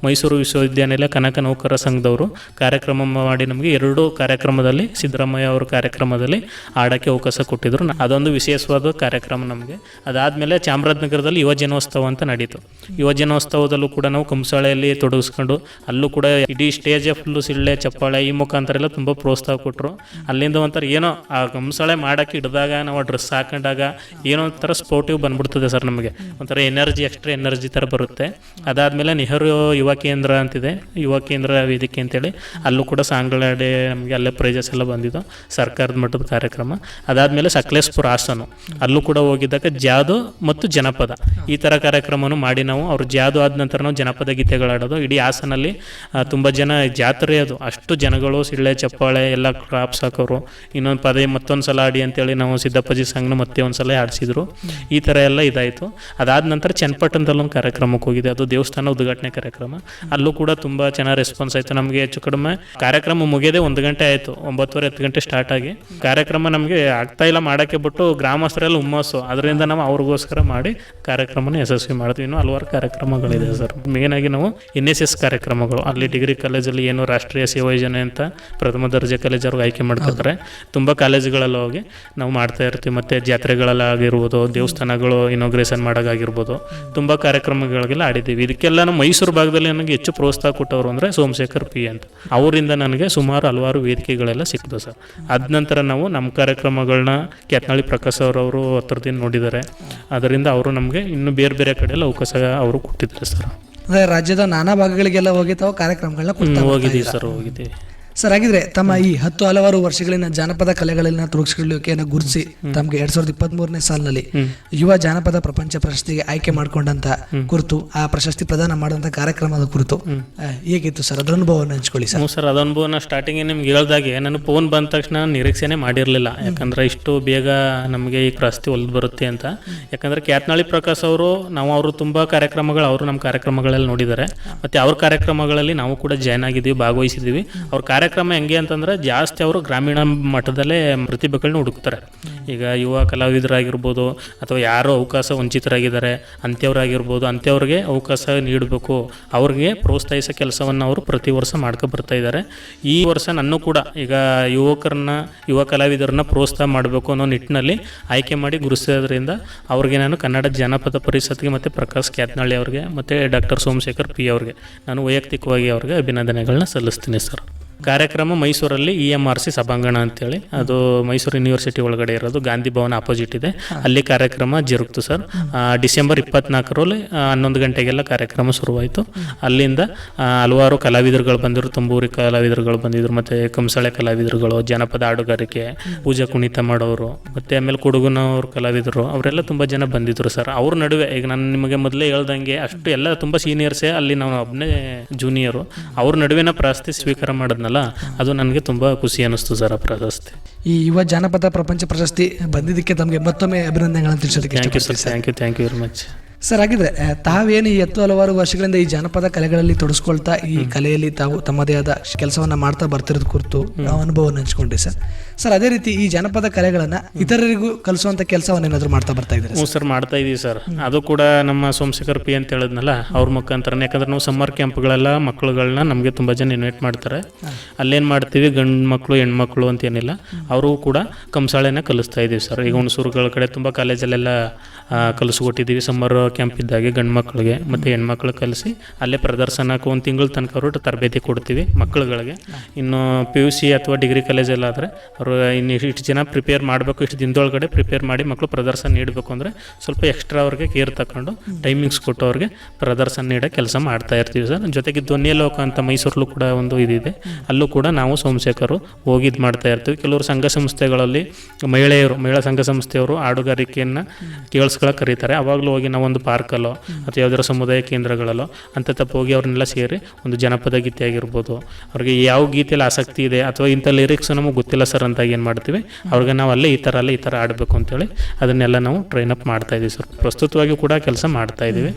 ಮೈಸೂರು ವಿಶ್ವವಿದ್ಯಾನಿಲಯ ಕನಕ ನೌಕರ ಸಂಘದವರು ಕಾರ್ಯಕ್ರಮ ಮಾಡಿ ನಮಗೆ ಎರಡು ಕಾರ್ಯಕ್ರಮದಲ್ಲಿ ಸಿದ್ದರಾಮಯ್ಯ ಅವರ ಕಾರ್ಯಕ್ರಮದಲ್ಲಿ ಆಡೋಕ್ಕೆ ಅವಕಾಶ ಕೊಟ್ಟಿದ್ರು. ಅದೊಂದು ವಿಶೇಷವಾದ ಕಾರ್ಯಕ್ರಮ ನಮಗೆ. ಅದಾದಮೇಲೆ ಚಾಮರಾಜನಗರದಲ್ಲಿ ಯುವಜನೋತ್ಸವ ಅಂತ ನಡೀತು. ಯುವಜನೋತ್ಸವದಲ್ಲೂ ಕೂಡ ನಾವು ಕಂಸಾಳೆಯಲ್ಲಿ ತೊಡಗಿಸ್ಕೊಂಡು ಅಲ್ಲೂ ಕೂಡ ಇಡೀ ಸ್ಟೇಜ್ ಫುಲ್ಲು ಸಿಳ್ಳೆ ಚಪ್ಪಾಳೆ ಈ ಮುಖಾಂತರ ಎಲ್ಲ ತುಂಬ ಪ್ರೋತ್ಸಾಹ ಕೊಟ್ಟರು ಅಲ್ಲಿಂದ ಒಂಥರ ಏನೋ ಆ ಕಂಸಾಳೆ ಮಾಡೋಕ್ಕೆ ಹಿಡಿದಾಗ ನಾವು ಡ್ರೆಸ್ ಹಾಕೊಂಡಾಗ ಏನೋ ಒಂಥರ ಸ್ಪೋರ್ಟಿವ್ ಬಂದ್ಬಿಡ್ತದೆ ಸರ್ ನಮಗೆ. ಒಂಥರ ಎನರ್ಜಿ ಎಕ್ಸ್ಟ್ರಾ ಎನರ್ಜಿ ಥರ ಬರುತ್ತೆ. ಅದಾದಮೇಲೆ ನೆಹರು ಯುವ ಕೇಂದ್ರ ಅಂತಿದೆ. ಯುವ ಕೇಂದ್ರ ವೇದಿಕೆ ಅಂತೇಳಿ. ಅಲ್ಲೂ ಕೂಡ ಸಾಂಗ್ಗಳಾಡಿ ನಮಗೆ ಅಲ್ಲೇ ಪ್ರೈಜಸ್ ಎಲ್ಲ ಬಂದಿದ್ದು. ಸರ್ಕಾರದ ಮಟ್ಟದ ಕಾರ್ಯಕ್ರಮ. ಅದಾದಮೇಲೆ ಸಕಲೇಶ್ಪುರ ಹಾಸನು. ಅಲ್ಲೂ ಕೂಡ ಹೋಗಿದ್ದಾಗ ಜಾದು ಮತ್ತು ಜನಪದ. ಈ ಥರ ಕಾರ್ಯಕ್ರಮನೂ ಮಾಡಿ ನಾವು ಅವ್ರು ಜಾದು ಆದ ನಂತರ ನಾವು ಜನಪದ ಗೀತೆಗಳಾಡೋದು. ಇಡೀ ಹಾಸನಲ್ಲಿ ತುಂಬ ಜನ ಜಾತ್ರೆ ಅದು. ಅಷ್ಟು ಜನಗಳು ಸಿಳ್ಳೆ, ಚಪ್ಪಾಳೆ, ಎಲ್ಲ ಕ್ರಾಪ್ಸ್ ಹಾಕೋರು. ಇನ್ನೊಂದು ಪದೇ ಮತ್ತೊಂದು ಸಲ ಆಡಿ ಅಂತೇಳಿ ನಾವು ಸಿದ್ದಪ್ಪಜಿ ಸಂಘನ ಮತ್ತೆ ಒಂದು ಸಲ ಆಡಿಸಿದ್ರು ಈ ಥರ ಎಲ್ಲ ಇದಾಯಿತು. ಅದಾದ ನಂತರ ಚನ್ನಪಟ್ಟಣದಲ್ಲೊಂದು ಕಾರ್ಯಕ್ರಮಕ್ಕೆ ಹೋಗಿದೆ ಅದು ದೇವಸ್ಥಾನ ಉದ್ಘಾಟನೆ ಕಾರ್ಯಕ್ರಮ. ಅಲ್ಲೂ ಕೂಡ ತುಂಬ ಚೆನ್ನಾಗಿ ರೆಸ್ಪಾನ್ಸ್ ಆಯಿತು. ನಮಗೆ ಹೆಚ್ಚು ಕಡಿಮೆ ಕಾರ್ಯಕ್ರಮ ಮುಗಿಯೋದೇ ಒಂದು ಗಂಟೆ ಆಯಿತು. ಒಂಬತ್ತುವರೆ ಹತ್ತು ಗಂಟೆ ಸ್ಟಾರ್ಟ್ ಆಗಿ. ಕಾರ್ಯಕ್ರಮ ನಮಗೆ ಆಗ್ತಾ ಇಲ್ಲ ಮಾಡೋಕ್ಕೆ ಬಿಟ್ಟು ಗ್ರಾಮಸ್ಥರೆಲ್ಲ ಹುಮ್ಮಸ್ಸು. ಅದರಿಂದ ನಾವು ಅವ್ರಿಗೋಸ್ಕರ ಮಾಡಿ ಕಾರ್ಯಕ್ರಮನ ಯಶಸ್ವಿ ಮಾಡಿದ್ವಿ. ಇನ್ನೂ ಹಲವಾರು ಕಾರ್ಯಕ್ರಮಗಳಿದೆ ಸರ್. ಮೇನಾಗಿ ನಾವು ಎನ್ ಎಸ್ ಎಸ್ ಕಾರ್ಯಕ್ರಮಗಳು. ಅಲ್ಲಿ ಡಿಗ್ರಿ ಕಾಲೇಜಲ್ಲಿ ಏನು ರಾಷ್ಟ್ರೀಯ ಸೇವಾ ಯೋಜನೆ ಅಂತ ಪ್ರಥಮ ದರ್ಜೆ ಕಾಲೇಜ್ ಅವ್ರಿಗೆ ಆಯ್ಕೆ ಮಾಡ್ಕೊತಾರೆ ತುಂಬ ಕಾಲೇಜುಗಳಲ್ಲಿ ಹೋಗಿ ನಾವು ಮಾಡ್ತಾ ಇರ್ತೀವಿ. ಮತ್ತು ಜಾತ್ರೆಗಳಲ್ಲಾಗಿರ್ಬೋದು ದೇವಸ್ಥಾನಗಳು ಇನಾಗ್ರೇಷನ್ ಮಾಡೋಕ್ಕಾಗಿರ್ಬೋದು ತುಂಬ ಕಾರ್ಯಕ್ರಮಗಳಿಗೆಲ್ಲ ಆಡಿದ್ದೀವಿ. ಇದಕ್ಕೆಲ್ಲ ನಮ್ಮ ಮೈಸೂರು ಭಾಗದಲ್ಲಿ ನನಗೆ ಹೆಚ್ಚು ಪ್ರೋತ್ಸಾಹ ಕೊಟ್ಟವರು ಅಂದರೆ ಸೋಮಶೇಖರ್ ಪಿ ಅಂತ. ಅವರಿಂದ ನನಗೆ ಸುಮಾರು ಹಲವಾರು ವೇದಿಕೆಗಳೆಲ್ಲ ಸಿಕ್ತು ಸರ್. ಅದ ನಂತರ ನಾವು ನಮ್ಮ ಕಾರ್ಯಕ್ರಮಗಳನ್ನ ಕ್ಯಾತ್ನಾಳಿ ಪ್ರಕಾಶ್ ಅವರವರು ಹತ್ರದಿಂದ ನೋಡಿದ್ದಾರೆ. ಅದರಿಂದ ಅವರು ನಮಗೆ ಇನ್ನೂ ಬೇರೆ ಬೇರೆ ಕಡೆಯೆಲ್ಲ ಅವಕಾಶ ಅವರು ಕೊಟ್ಟಿದ್ದಾರೆ ಸರ್. ರಾಜ್ಯದ ನಾನಾ ಭಾಗಗಳಿಗೆಲ್ಲ ಹೋಗಿ ತಾವು ಕಾರ್ಯಕ್ರಮಗಳನ್ನ ಹೋಗಿದ್ದೀವಿ ಸರ್ ಹೋಗಿದ್ದೀವಿ. ಸರ್, ಹಾಗಿದ್ರೆ ತಮ್ಮ ಈ ಹತ್ತು ಹಲವಾರು ವರ್ಷಗಳಿನ ಜಾನಪದ ಕಲೆಗಳಲ್ಲಿನ ತೊಡಗಿಸ್ಕೊಳ್ಳಿಕೆಯನ್ನು ಗುರುತಿಸಿ ತಮಗೆ ಎರಡ್ ಸಾವಿರದ ಇಪ್ಪತ್ತ್ ಮೂರನೇ ಸಾಲಿನಲ್ಲಿ ಯುವ ಜಾನಪದ ಪ್ರಪಂಚ ಪ್ರಶಸ್ತಿಗೆ ಆಯ್ಕೆ ಮಾಡಿಕೊಂಡಂತ ಕುರಿತು, ಆ ಪ್ರಶಸ್ತಿ ಪ್ರದಾನ ಮಾಡುವಂತ ಕಾರ್ಯಕ್ರಮದ ಕುರಿತು ಹೇಗಿತ್ತು ಸರ್? ಅದರ ಅನುಭವವನ್ನು ಹಂಚ್ಕೊಳ್ಳಿ ಸರ್. ಸರ್, ಅದ ಅನುಭವನ ಸ್ಟಾರ್ಟಿಂಗ್ ನಿಮ್ಗೆ ಹೇಳ್ದಾಗೆ ನಾನು ಫೋನ್ ಬಂದ ತಕ್ಷಣ ನಿರೀಕ್ಷೆನೆ ಮಾಡಿರಲಿಲ್ಲ. ಯಾಕಂದ್ರೆ ಇಷ್ಟು ಬೇಗ ನಮಗೆ ಈ ಪ್ರಶಸ್ತಿ ಒಲ್ದು ಬರುತ್ತೆ ಅಂತ. ಯಾಕಂದ್ರೆ ಕ್ಯಾತ್ನಾಳಿ ಪ್ರಕಾಶ್ ಅವರು, ನಾವು ಅವರು ತುಂಬಾ ಕಾರ್ಯಕ್ರಮಗಳು, ಅವರು ನಮ್ಮ ಕಾರ್ಯಕ್ರಮಗಳಲ್ಲಿ ನೋಡಿದ್ದಾರೆ. ಮತ್ತೆ ಅವ್ರ ಕಾರ್ಯಕ್ರಮಗಳಲ್ಲಿ ನಾವು ಕೂಡ ಜಾಯ್ನ್ ಆಗಿದ್ದೀವಿ, ಭಾಗವಹಿಸಿದ್ದೀವಿ. ಅವ್ರ ಕಾರ್ಯಕ್ರಮ ಹೆಂಗೆ ಅಂತಂದ್ರೆ ಜಾಸ್ತಿ ಅವರು ಗ್ರಾಮೀಣ ಮಟ್ಟದಲ್ಲೇ ಪ್ರತಿಭೆಗಳನ್ನ ಹುಡುಕ್ತಾರೆ. ಈಗ ಯುವ ಕಲಾವಿದರಾಗಿರ್ಬೋದು ಅಥವಾ ಯಾರೋ ಅವಕಾಶ ವಂಚಿತರಾಗಿದ್ದಾರೆ ಅಂಥವ್ರಾಗಿರ್ಬೋದು ಅಂಥವ್ರಿಗೆ ಅವಕಾಶ ನೀಡಬೇಕು, ಅವ್ರಿಗೆ ಪ್ರೋತ್ಸಾಹಿಸೋ ಕೆಲಸವನ್ನು ಅವರು ಪ್ರತಿ ವರ್ಷ ಮಾಡ್ಕೊ ಬರ್ತಾ ಇದ್ದಾರೆ. ಈ ವರ್ಷ ನಾನು ಕೂಡ ಈಗ ಯುವಕರನ್ನ, ಯುವ ಕಲಾವಿದರನ್ನ ಪ್ರೋತ್ಸಾಹ ಮಾಡಬೇಕು ಅನ್ನೋ ನಿಟ್ಟಿನಲ್ಲಿ ಆಯ್ಕೆ ಮಾಡಿ ಗುರುಸಿದ್ರಿಂದ ಅವ್ರಿಗೆ ನಾನು ಕನ್ನಡ ಜನಪದ ಪರಿಷತ್ಗೆ ಮತ್ತು ಪ್ರಕಾಶ್ ಕ್ಯಾತ್ನಳ್ಳಿ ಅವ್ರಿಗೆ ಮತ್ತು ಡಾಕ್ಟರ್ ಸೋಮಶೇಖರ್ ಪಿ ಅವ್ರಿಗೆ ನಾನು ವೈಯಕ್ತಿಕವಾಗಿ ಅವ್ರಿಗೆ ಅಭಿನಂದನೆಗಳನ್ನ ಸಲ್ಲಿಸ್ತೀನಿ ಸರ್. ಕಾರ್ಯಕ್ರಮ ಮೈಸೂರಲ್ಲಿ ಇ ಎಂ ಆರ್ ಸಿ ಸಭಾಂಗಣ ಅಂತೇಳಿ. ಅದು ಮೈಸೂರು ಯೂನಿವರ್ಸಿಟಿ ಒಳಗಡೆ ಇರೋದು ಗಾಂಧಿ ಭವನ ಅಪೋಸಿಟ್ ಇದೆ. ಅಲ್ಲಿ ಕಾರ್ಯಕ್ರಮ ಜರುಗ್ತು ಸರ್. ಡಿಸೆಂಬರ್ ಇಪ್ಪತ್ನಾಲ್ಕರಲ್ಲಿ ಹನ್ನೊಂದು ಗಂಟೆಗೆಲ್ಲ ಕಾರ್ಯಕ್ರಮ ಶುರುವಾಯಿತು. ಅಲ್ಲಿಂದ ಹಲವಾರು ಕಲಾವಿದರುಗಳು ಬಂದರು. ತುಂಬೂರಿ ಕಲಾವಿದರುಗಳು ಬಂದಿದ್ರು, ಮತ್ತು ಕಂಸಾಳೆ ಕಲಾವಿದರುಗಳು, ಜನಪದ ಹಾಡುಗಾರಿಕೆ, ಪೂಜಾ ಕುಣಿತ ಮಾಡೋರು, ಮತ್ತು ಆಮೇಲೆ ಕೊಡಗುನವ್ರ ಕಲಾವಿದರು, ಅವರೆಲ್ಲ ತುಂಬ ಜನ ಬಂದಿದ್ರು ಸರ್. ಅವ್ರ ನಡುವೆ, ಈಗ ನಾನು ನಿಮಗೆ ಮೊದಲೇ ಹೇಳ್ದಂಗೆ ಅಷ್ಟು ಎಲ್ಲ ತುಂಬ ಸೀನಿಯರ್ಸೇ ಅಲ್ಲಿ ನಾವು ಒಬ್ಬನೇ ಜೂನಿಯರು ಅವ್ರ ನಡುವಿನ ಪ್ರಾಸ್ತಿ ಸ್ವೀಕಾರ ಮಾಡಿದ್ನಲ್ಲ ಅದು ನನಗೆ ತುಂಬ ಖುಷಿ ಅನ್ನಿಸ್ತು ಸರ್ ಆ ಪ್ರಶಸ್ತಿ. ಈ ಯುವ ಜಾನಪದ ಪ್ರಪಂಚ ಪ್ರಶಸ್ತಿ ಬಂದಿದ್ದಕ್ಕೆ ತಮಗೆ ಮತ್ತೊಮ್ಮೆ ಅಭಿನಂದನೆಗಳನ್ನು ತಿಳಿಸೋದಕ್ಕೆ thank you sir. Thank you thank you very much sir ಹಾಗಿದ್ರೆ ತಾವೇನು ಈ ಹತ್ತು ಹಲವಾರು ವರ್ಷಗಳಿಂದ ಈ ಜಾನಪದ ಕಲೆಗಳಲ್ಲಿ ತೊಡಸ್ಕೊಳ್ತಾ ಈ ಕಲೆಯಲ್ಲಿ ತಾವು ತಮ್ಮದೇ ಆದ ಕೆಲಸವನ್ನ ಮಾಡ್ತಾ ಬರ್ತಿರೋದ್ ಕುರಿತು ನಾವು ಅನುಭವವನ್ನು ಹಂಚ್ಕೊಂಡ್ರಿ ಸರ್. ಸರ್ ಅದೇ ರೀತಿ ಈ ಜಾನಪದ ಕಲೆಗಳನ್ನ ಇತರರಿಗೂ ಕಲಿಸುವಂತ ಕೆಲಸವನ್ನ ಏನಾದ್ರು ಮಾಡ್ತಾ ಬರ್ತಾ ಇದ್ದಾರೆ ಹ್ಞೂ ಸರ್ ಮಾಡ್ತಾ ಇದೀವಿ ಸರ್. ಅದು ಕೂಡ ನಮ್ಮ ಸೋಮಶೇಖರ್ ಪಿ ಅಂತ ಹೇಳಿದ್ನಲ್ಲ ಅವ್ರ ಮುಖಾಂತರ ಯಾಕಂದ್ರೆ ನಾವು ಸಮ್ಮರ್ ಕ್ಯಾಂಪ್ಗಳೆಲ್ಲ ಮಕ್ಕಳುಗಳನ್ನ ನಮಗೆ ತುಂಬ ಜನ ಇನ್ವೈಟ್ ಮಾಡ್ತಾರೆ. ಅಲ್ಲೇನು ಮಾಡ್ತೀವಿ ಗಂಡು ಮಕ್ಕಳು ಹೆಣ್ಮಕ್ಳು ಅಂತ ಏನಿಲ್ಲ. ಅವರು ಕೂಡ ಕಂಸಾಳೆನ ಕಲಿಸ್ತಾ ಇದೀವಿ ಸರ್. ಈಗ ಹುಣಸೂರುಗಳ ಕಡೆ ತುಂಬ ಕಾಲೇಜಲ್ಲೆಲ್ಲ ಕಲಿಸ್ಕೊಟ್ಟಿದ್ದೀವಿ ಸಮ್ಮರ್ ಕ್ಯಾಂಪ್ ಇದ್ದಾಗೆ ಗಂಡು ಮಕ್ಕಳಿಗೆ ಮತ್ತು ಹೆಣ್ಮಕ್ಳು ಕಲಿಸಿ ಅಲ್ಲೇ ಪ್ರದರ್ಶನಕ್ಕೆ ಒಂದು ತಿಂಗಳ ತನಕ ಅವರು ತರಬೇತಿ ಕೊಡ್ತೀವಿ ಮಕ್ಕಳುಗಳಿಗೆ ಇನ್ನು ಪಿ ಯು ಸಿ ಅಥವಾ ಡಿಗ್ರಿ ಕಾಲೇಜಲ್ಲಾದರೆ ಅವರು ಇನ್ನು ಇಷ್ಟು ಜನ ಪ್ರಿಪೇರ್ ಮಾಡಬೇಕು, ಇಷ್ಟು ದಿನದೊಳಗಡೆ ಪ್ರಿಪೇರ್ ಮಾಡಿ ಮಕ್ಕಳು ಪ್ರದರ್ಶನ ನೀಡಬೇಕು ಅಂದರೆ ಸ್ವಲ್ಪ ಎಕ್ಸ್ಟ್ರಾ ಅವ್ರಿಗೆ ಕೇರ್ ತಗೊಂಡು ಟೈಮಿಂಗ್ಸ್ ಕೊಟ್ಟು ಅವ್ರಿಗೆ ಪ್ರದರ್ಶನ ನೀಡೋ ಕೆಲಸ ಮಾಡ್ತಾ ಇರ್ತೀವಿ ಸರ್. ಜೊತೆಗೆ ಧ್ವನಿಯಲೋಕ ಅಂತ ಮೈಸೂರಲ್ಲೂ ಕೂಡ ಒಂದು ಇದಿದೆ. ಅಲ್ಲೂ ಕೂಡ ನಾವು ಸೋಮಶೇಖರು ಹೋಗಿ ಇದು ಮಾಡ್ತಾ ಇರ್ತೀವಿ. ಕೆಲವರು ಸಂಘ ಸಂಸ್ಥೆಗಳಲ್ಲಿ ಮಹಿಳೆಯರು, ಮಹಿಳಾ ಸಂಘ ಸಂಸ್ಥೆಯವರು ಹಾಡುಗಾರಿಕೆಯನ್ನು ಕೇಳಿಸ್ಕೊಳ್ಳೋಕೆ ಕರೀತಾರೆ. ಅವಾಗಲೂ ಹೋಗಿ ನಾವು ಒಂದು ಪಾರ್ಕಲ್ಲೋ ಅಥವಾ ಯಾವ್ದಾರ ಸಮುದಾಯ ಕೇಂದ್ರಗಳಲ್ಲೋ ಅಂತ ತಪ್ಪು ಹೋಗಿ ಅವ್ರನ್ನೆಲ್ಲ ಸೇರಿ ಒಂದು ಜನಪದ ಗೀತೆ ಆಗಿರ್ಬೋದು ಅವ್ರಿಗೆ ಯಾವ ಗೀತೆಯಲ್ಲಿ ಆಸಕ್ತಿ ಇದೆ ಅಥವಾ ಇಂಥ ಲಿರಿಕ್ಸ್ ನಮಗೆ ಗೊತ್ತಿಲ್ಲ ಸರ್ ಅಂತ ಏನು ಮಾಡ್ತೀವಿ? ಅವ್ರಿಗೆ ನಾವು ಅಲ್ಲೇ ಈ ಥರ, ಅಲ್ಲೇ ಈ ಥರ ಆಡಬೇಕು ಅಂತೇಳಿ ಅದನ್ನೆಲ್ಲ ನಾವು ಟ್ರೈನ್ ಅಪ್ ಮಾಡ್ತಾ ಇದ್ದೀವಿ ಸರ್ ಪ್ರಸ್ತುತವಾಗಿ ಕೂಡ ಕೆಲಸ ಮಾಡ್ತಾ ಇದ್ದೀವಿ.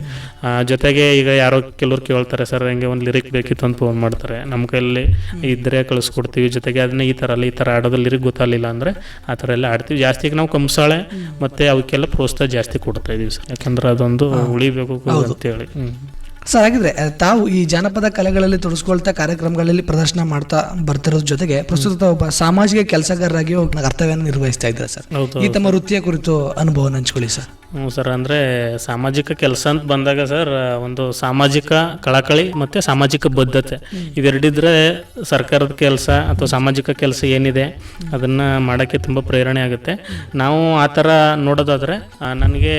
ಜೊತೆಗೆ ಈಗ ಯಾರೋ ಕೆಲವ್ರು ಕೇಳ್ತಾರೆ ಸರ್ ಹಂಗೆ ಒಂದು ಲಿರಿಕ್ ಬೇಕಿತ್ತು ಅಂತ ಫೋನ್ ಮಾಡ್ತಾರೆ. ನಮ್ಮ ಕೈಯಲ್ಲಿ ಇದ್ದರೆ ಕಳಿಸ್ಕೊಡ್ತೀವಿ. ಜೊತೆಗೆ ಅದನ್ನ ಈ ಥರ, ಅಲ್ಲ ಈ ಥರ ಆಡೋದು ಲಿರಿಕ್ ಗೊತ್ತಾಗಲಿಲ್ಲ ಅಂದರೆ ಆ ಥರ ಎಲ್ಲ ಆಡ್ತೀವಿ ಜಾಸ್ತಿ ನಾವು ಕಂಸಾಳೆ ಮತ್ತು ಅವಕ್ಕೆಲ್ಲ ಪ್ರೋತ್ಸಾಹ ಜಾಸ್ತಿ ಕೊಡ್ತಾ ಇದ್ದೀವಿ ಸರ್ ಯಾಕಂದ್ರೆ ಅದೊಂದು ಉಳಿಬೇಕು ಅಂತೇಳಿ. ಹ್ಞೂ ಸರ್ ಹಾಗಿದ್ರೆ ತಾವು ಈ ಜಾನಪದ ಕಲೆಗಳಲ್ಲಿ ತೊಡಸ್ಕೊಳ್ತಾ ಕಾರ್ಯಕ್ರಮಗಳಲ್ಲಿ ಪ್ರದರ್ಶನ ಮಾಡ್ತಾ ಬರ್ತಿರೋದ್ರ ಜೊತೆಗೆ ಪ್ರಸ್ತುತ ಒಬ್ಬ ಸಾಮಾಜಿಕ ಕೆಲಸಗಾರರಾಗಿ ಒಬ್ಬ ಕರ್ತವ್ಯವನ್ನು ನಿರ್ವಹಿಸ್ತಾ ಇದ್ದಾರೆ ಸರ್. ಹೌದು ಈ ತಮ್ಮ ವೃತ್ತಿಯ ಕುರಿತು ಅನುಭವ ಹಂಚ್ಕೊಳ್ಳಿ ಸರ್. ಹ್ಞೂ ಸರ್ ಅಂದರೆ ಸಾಮಾಜಿಕ ಕೆಲಸ ಅಂತ ಬಂದಾಗ ಸರ್ ಒಂದು ಸಾಮಾಜಿಕ ಕಳಕಳಿ ಮತ್ತು ಸಾಮಾಜಿಕ ಬದ್ಧತೆ ಇವೆರಡಿದ್ರೆ ಸರ್ಕಾರದ ಕೆಲಸ ಅಥವಾ ಸಾಮಾಜಿಕ ಕೆಲಸ ಏನಿದೆ ಅದನ್ನು ಮಾಡೋಕ್ಕೆ ತುಂಬ ಪ್ರೇರಣೆ ಆಗುತ್ತೆ. ನಾವು ಆ ಥರ ನೋಡೋದಾದರೆ ನನಗೆ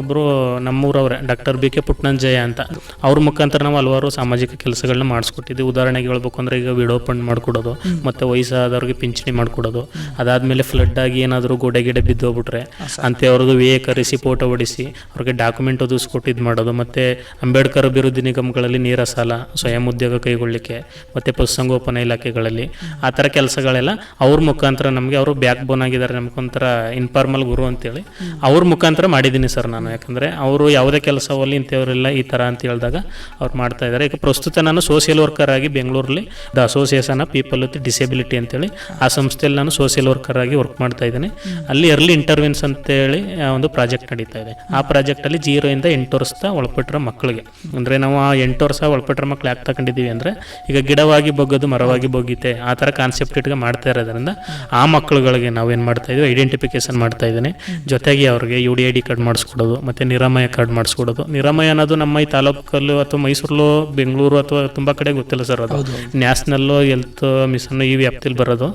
ಒಬ್ಬರು ನಮ್ಮೂರವ್ರೆ ಡಾಕ್ಟರ್ ಬಿ ಕೆ ಪುಟ್ನಂಜಯ ಅಂತ. ಅವ್ರ ಮುಖಾಂತರ ನಾವು ಹಲವಾರು ಸಾಮಾಜಿಕ ಕೆಲಸಗಳನ್ನ ಮಾಡಿಸ್ಕೊಟ್ಟಿದ್ವಿ. ಉದಾಹರಣೆಗೆ ಹೇಳ್ಬೇಕು ಅಂದ್ರೆ ಈಗ ವಿಡೋ ಫಂಡ್ ಮಾಡಿಕೊಡೋದು ಮತ್ತು ವಯಸ್ಸಾದವ್ರಿಗೆ ಪಿಂಚಣಿ ಮಾಡಿಕೊಡೋದು. ಅದಾದಮೇಲೆ ಫ್ಲಡ್ ಆಗಿ ಏನಾದರೂ ಗೋಡೆ ಗಿಡ ಬಿದ್ದೋಗ್ಬಿಟ್ರೆ ಅಂಥವ್ರದ್ದು ವೇ ಕರೆಸಿ ಫೋಟೋ ಹೊಡಿಸಿ ಅವ್ರಿಗೆ ಡಾಕ್ಯುಮೆಂಟ್ ಒದಗಿಸ್ಕೊಟ್ಟು ಇದು ಮಾಡೋದು ಮತ್ತು ಅಂಬೇಡ್ಕರ್ ಅಭಿವೃದ್ಧಿ ನಿಗಮಗಳಲ್ಲಿ ನೇರ ಸಾಲ ಸ್ವಯಂ ಉದ್ಯೋಗ ಕೈಗೊಳ್ಳಿಕ್ಕೆ ಮತ್ತು ಪಶುಸಂಗೋಪನಾ ಇಲಾಖೆಗಳಲ್ಲಿ. ಆ ಥರ ಕೆಲಸಗಳೆಲ್ಲ ಅವ್ರ ಮುಖಾಂತರ ನಮಗೆ ಅವರು ಬ್ಯಾಕ್ ಬೋನ್ ಆಗಿದ್ದಾರೆ ನಮ್ಗೊಂಥರ ಇನ್ಫಾರ್ಮಲ್ ಗುರು ಅಂತೇಳಿ. ಅವ್ರ ಮುಖಾಂತರ ಮಾಡಿದ್ದೀನಿ ಸರ್ ನಾನು. ಯಾಕಂದರೆ ಅವರು ಯಾವುದೇ ಕೆಲಸವಲ್ಲಿ ಇಂಥವರೆಲ್ಲ ಈ ಥರ ಅಂತ ಹೇಳಿದಾಗ ಅವ್ರು ಮಾಡ್ತಾ ಇದ್ದಾರೆ. ಈಗ ಪ್ರಸ್ತುತ ನಾನು ಸೋಷಿಯಲ್ ವರ್ಕರ್ ಆಗಿ ಬೆಂಗಳೂರಲ್ಲಿ the association of people with disability ಅಂತೇಳಿ ಆ ಸಂಸ್ಥೆಯಲ್ಲಿ ನಾನು ಸೋಷಿಯಲ್ ವರ್ಕರ್ ಆಗಿ ವರ್ಕ್ ಮಾಡ್ತಾ ಇದ್ದೀನಿ. ಅಲ್ಲಿ ಎರ್ಲಿ ಇಂಟರ್ವೆನ್ಸ್ ಅಂತೇಳಿ ಒಂದು ಪ್ರಾಜೆಕ್ಟ್ ನಡೀತಾ ಇದೆ. ಆ ಪ್ರಾಜೆಕ್ಟಲ್ಲಿ ಜೀರೋಯಿಂದ ಎಂಟು ವರ್ಷದ ಒಳಪಟ್ಟಿರೋ ಮಕ್ಕಳಿಗೆ. ಅಂದರೆ ನಾವು ಆ ಎಂಟು ವರ್ಷ ಒಳಪಟ್ಟಿರೋ ಮಕ್ಳು ಯಾಕೆ ತಗೊಂಡಿದ್ದೀವಿ ಅಂದರೆ, ಈಗ ಗಿಡವಾಗಿ ಬಗ್ಗೋದು, ಮರವಾಗಿ ಬಗ್ಗೀತೆ, ಆ ಥರ ಕಾನ್ಸೆಪ್ಟ್ ಇಟ್ಕೊಂಡು ಮಾಡ್ತಾ ಇರೋದ್ರಿಂದ ಆ ಮಕ್ಕಳುಗಳಿಗೆ ನಾವೇನು ಮಾಡ್ತಾ ಇದ್ದೀವಿ ಐಡೆಂಟಿಫಿಕೇಶನ್ ಮಾಡ್ತಾ ಇದ್ದೀನಿ. ಜೊತೆಗೆ ಅವ್ರಿಗೆ U D I D card ಮಾಡಿಸ್ಕೊಡೋದು, ಮತ್ತು ನಿರಾಮಯ ಕಾರ್ಡ್ ಮಾಡಿಸ್ಕೊಡೋದು. ನಿರಾಮಯ ಅನ್ನೋದು ನಮ್ಮ ಈ ತಾಲೂಕಲ್ಲೂ ಅಥವಾ ಮೈಸೂರಲ್ಲೂ ಬೆಂಗಳೂರು ಅಥವಾ ತುಂಬ ಕಡೆ ಗೊತ್ತಿಲ್ಲ ಸರ್ ಅದು. ನ್ಯಾಷನಲ್ಲು ಹೆಲ್ತ್ ಮಿಷನ್ ಈ ವ್ಯಾಪ್ತಿಲಿ ಬರೋದು.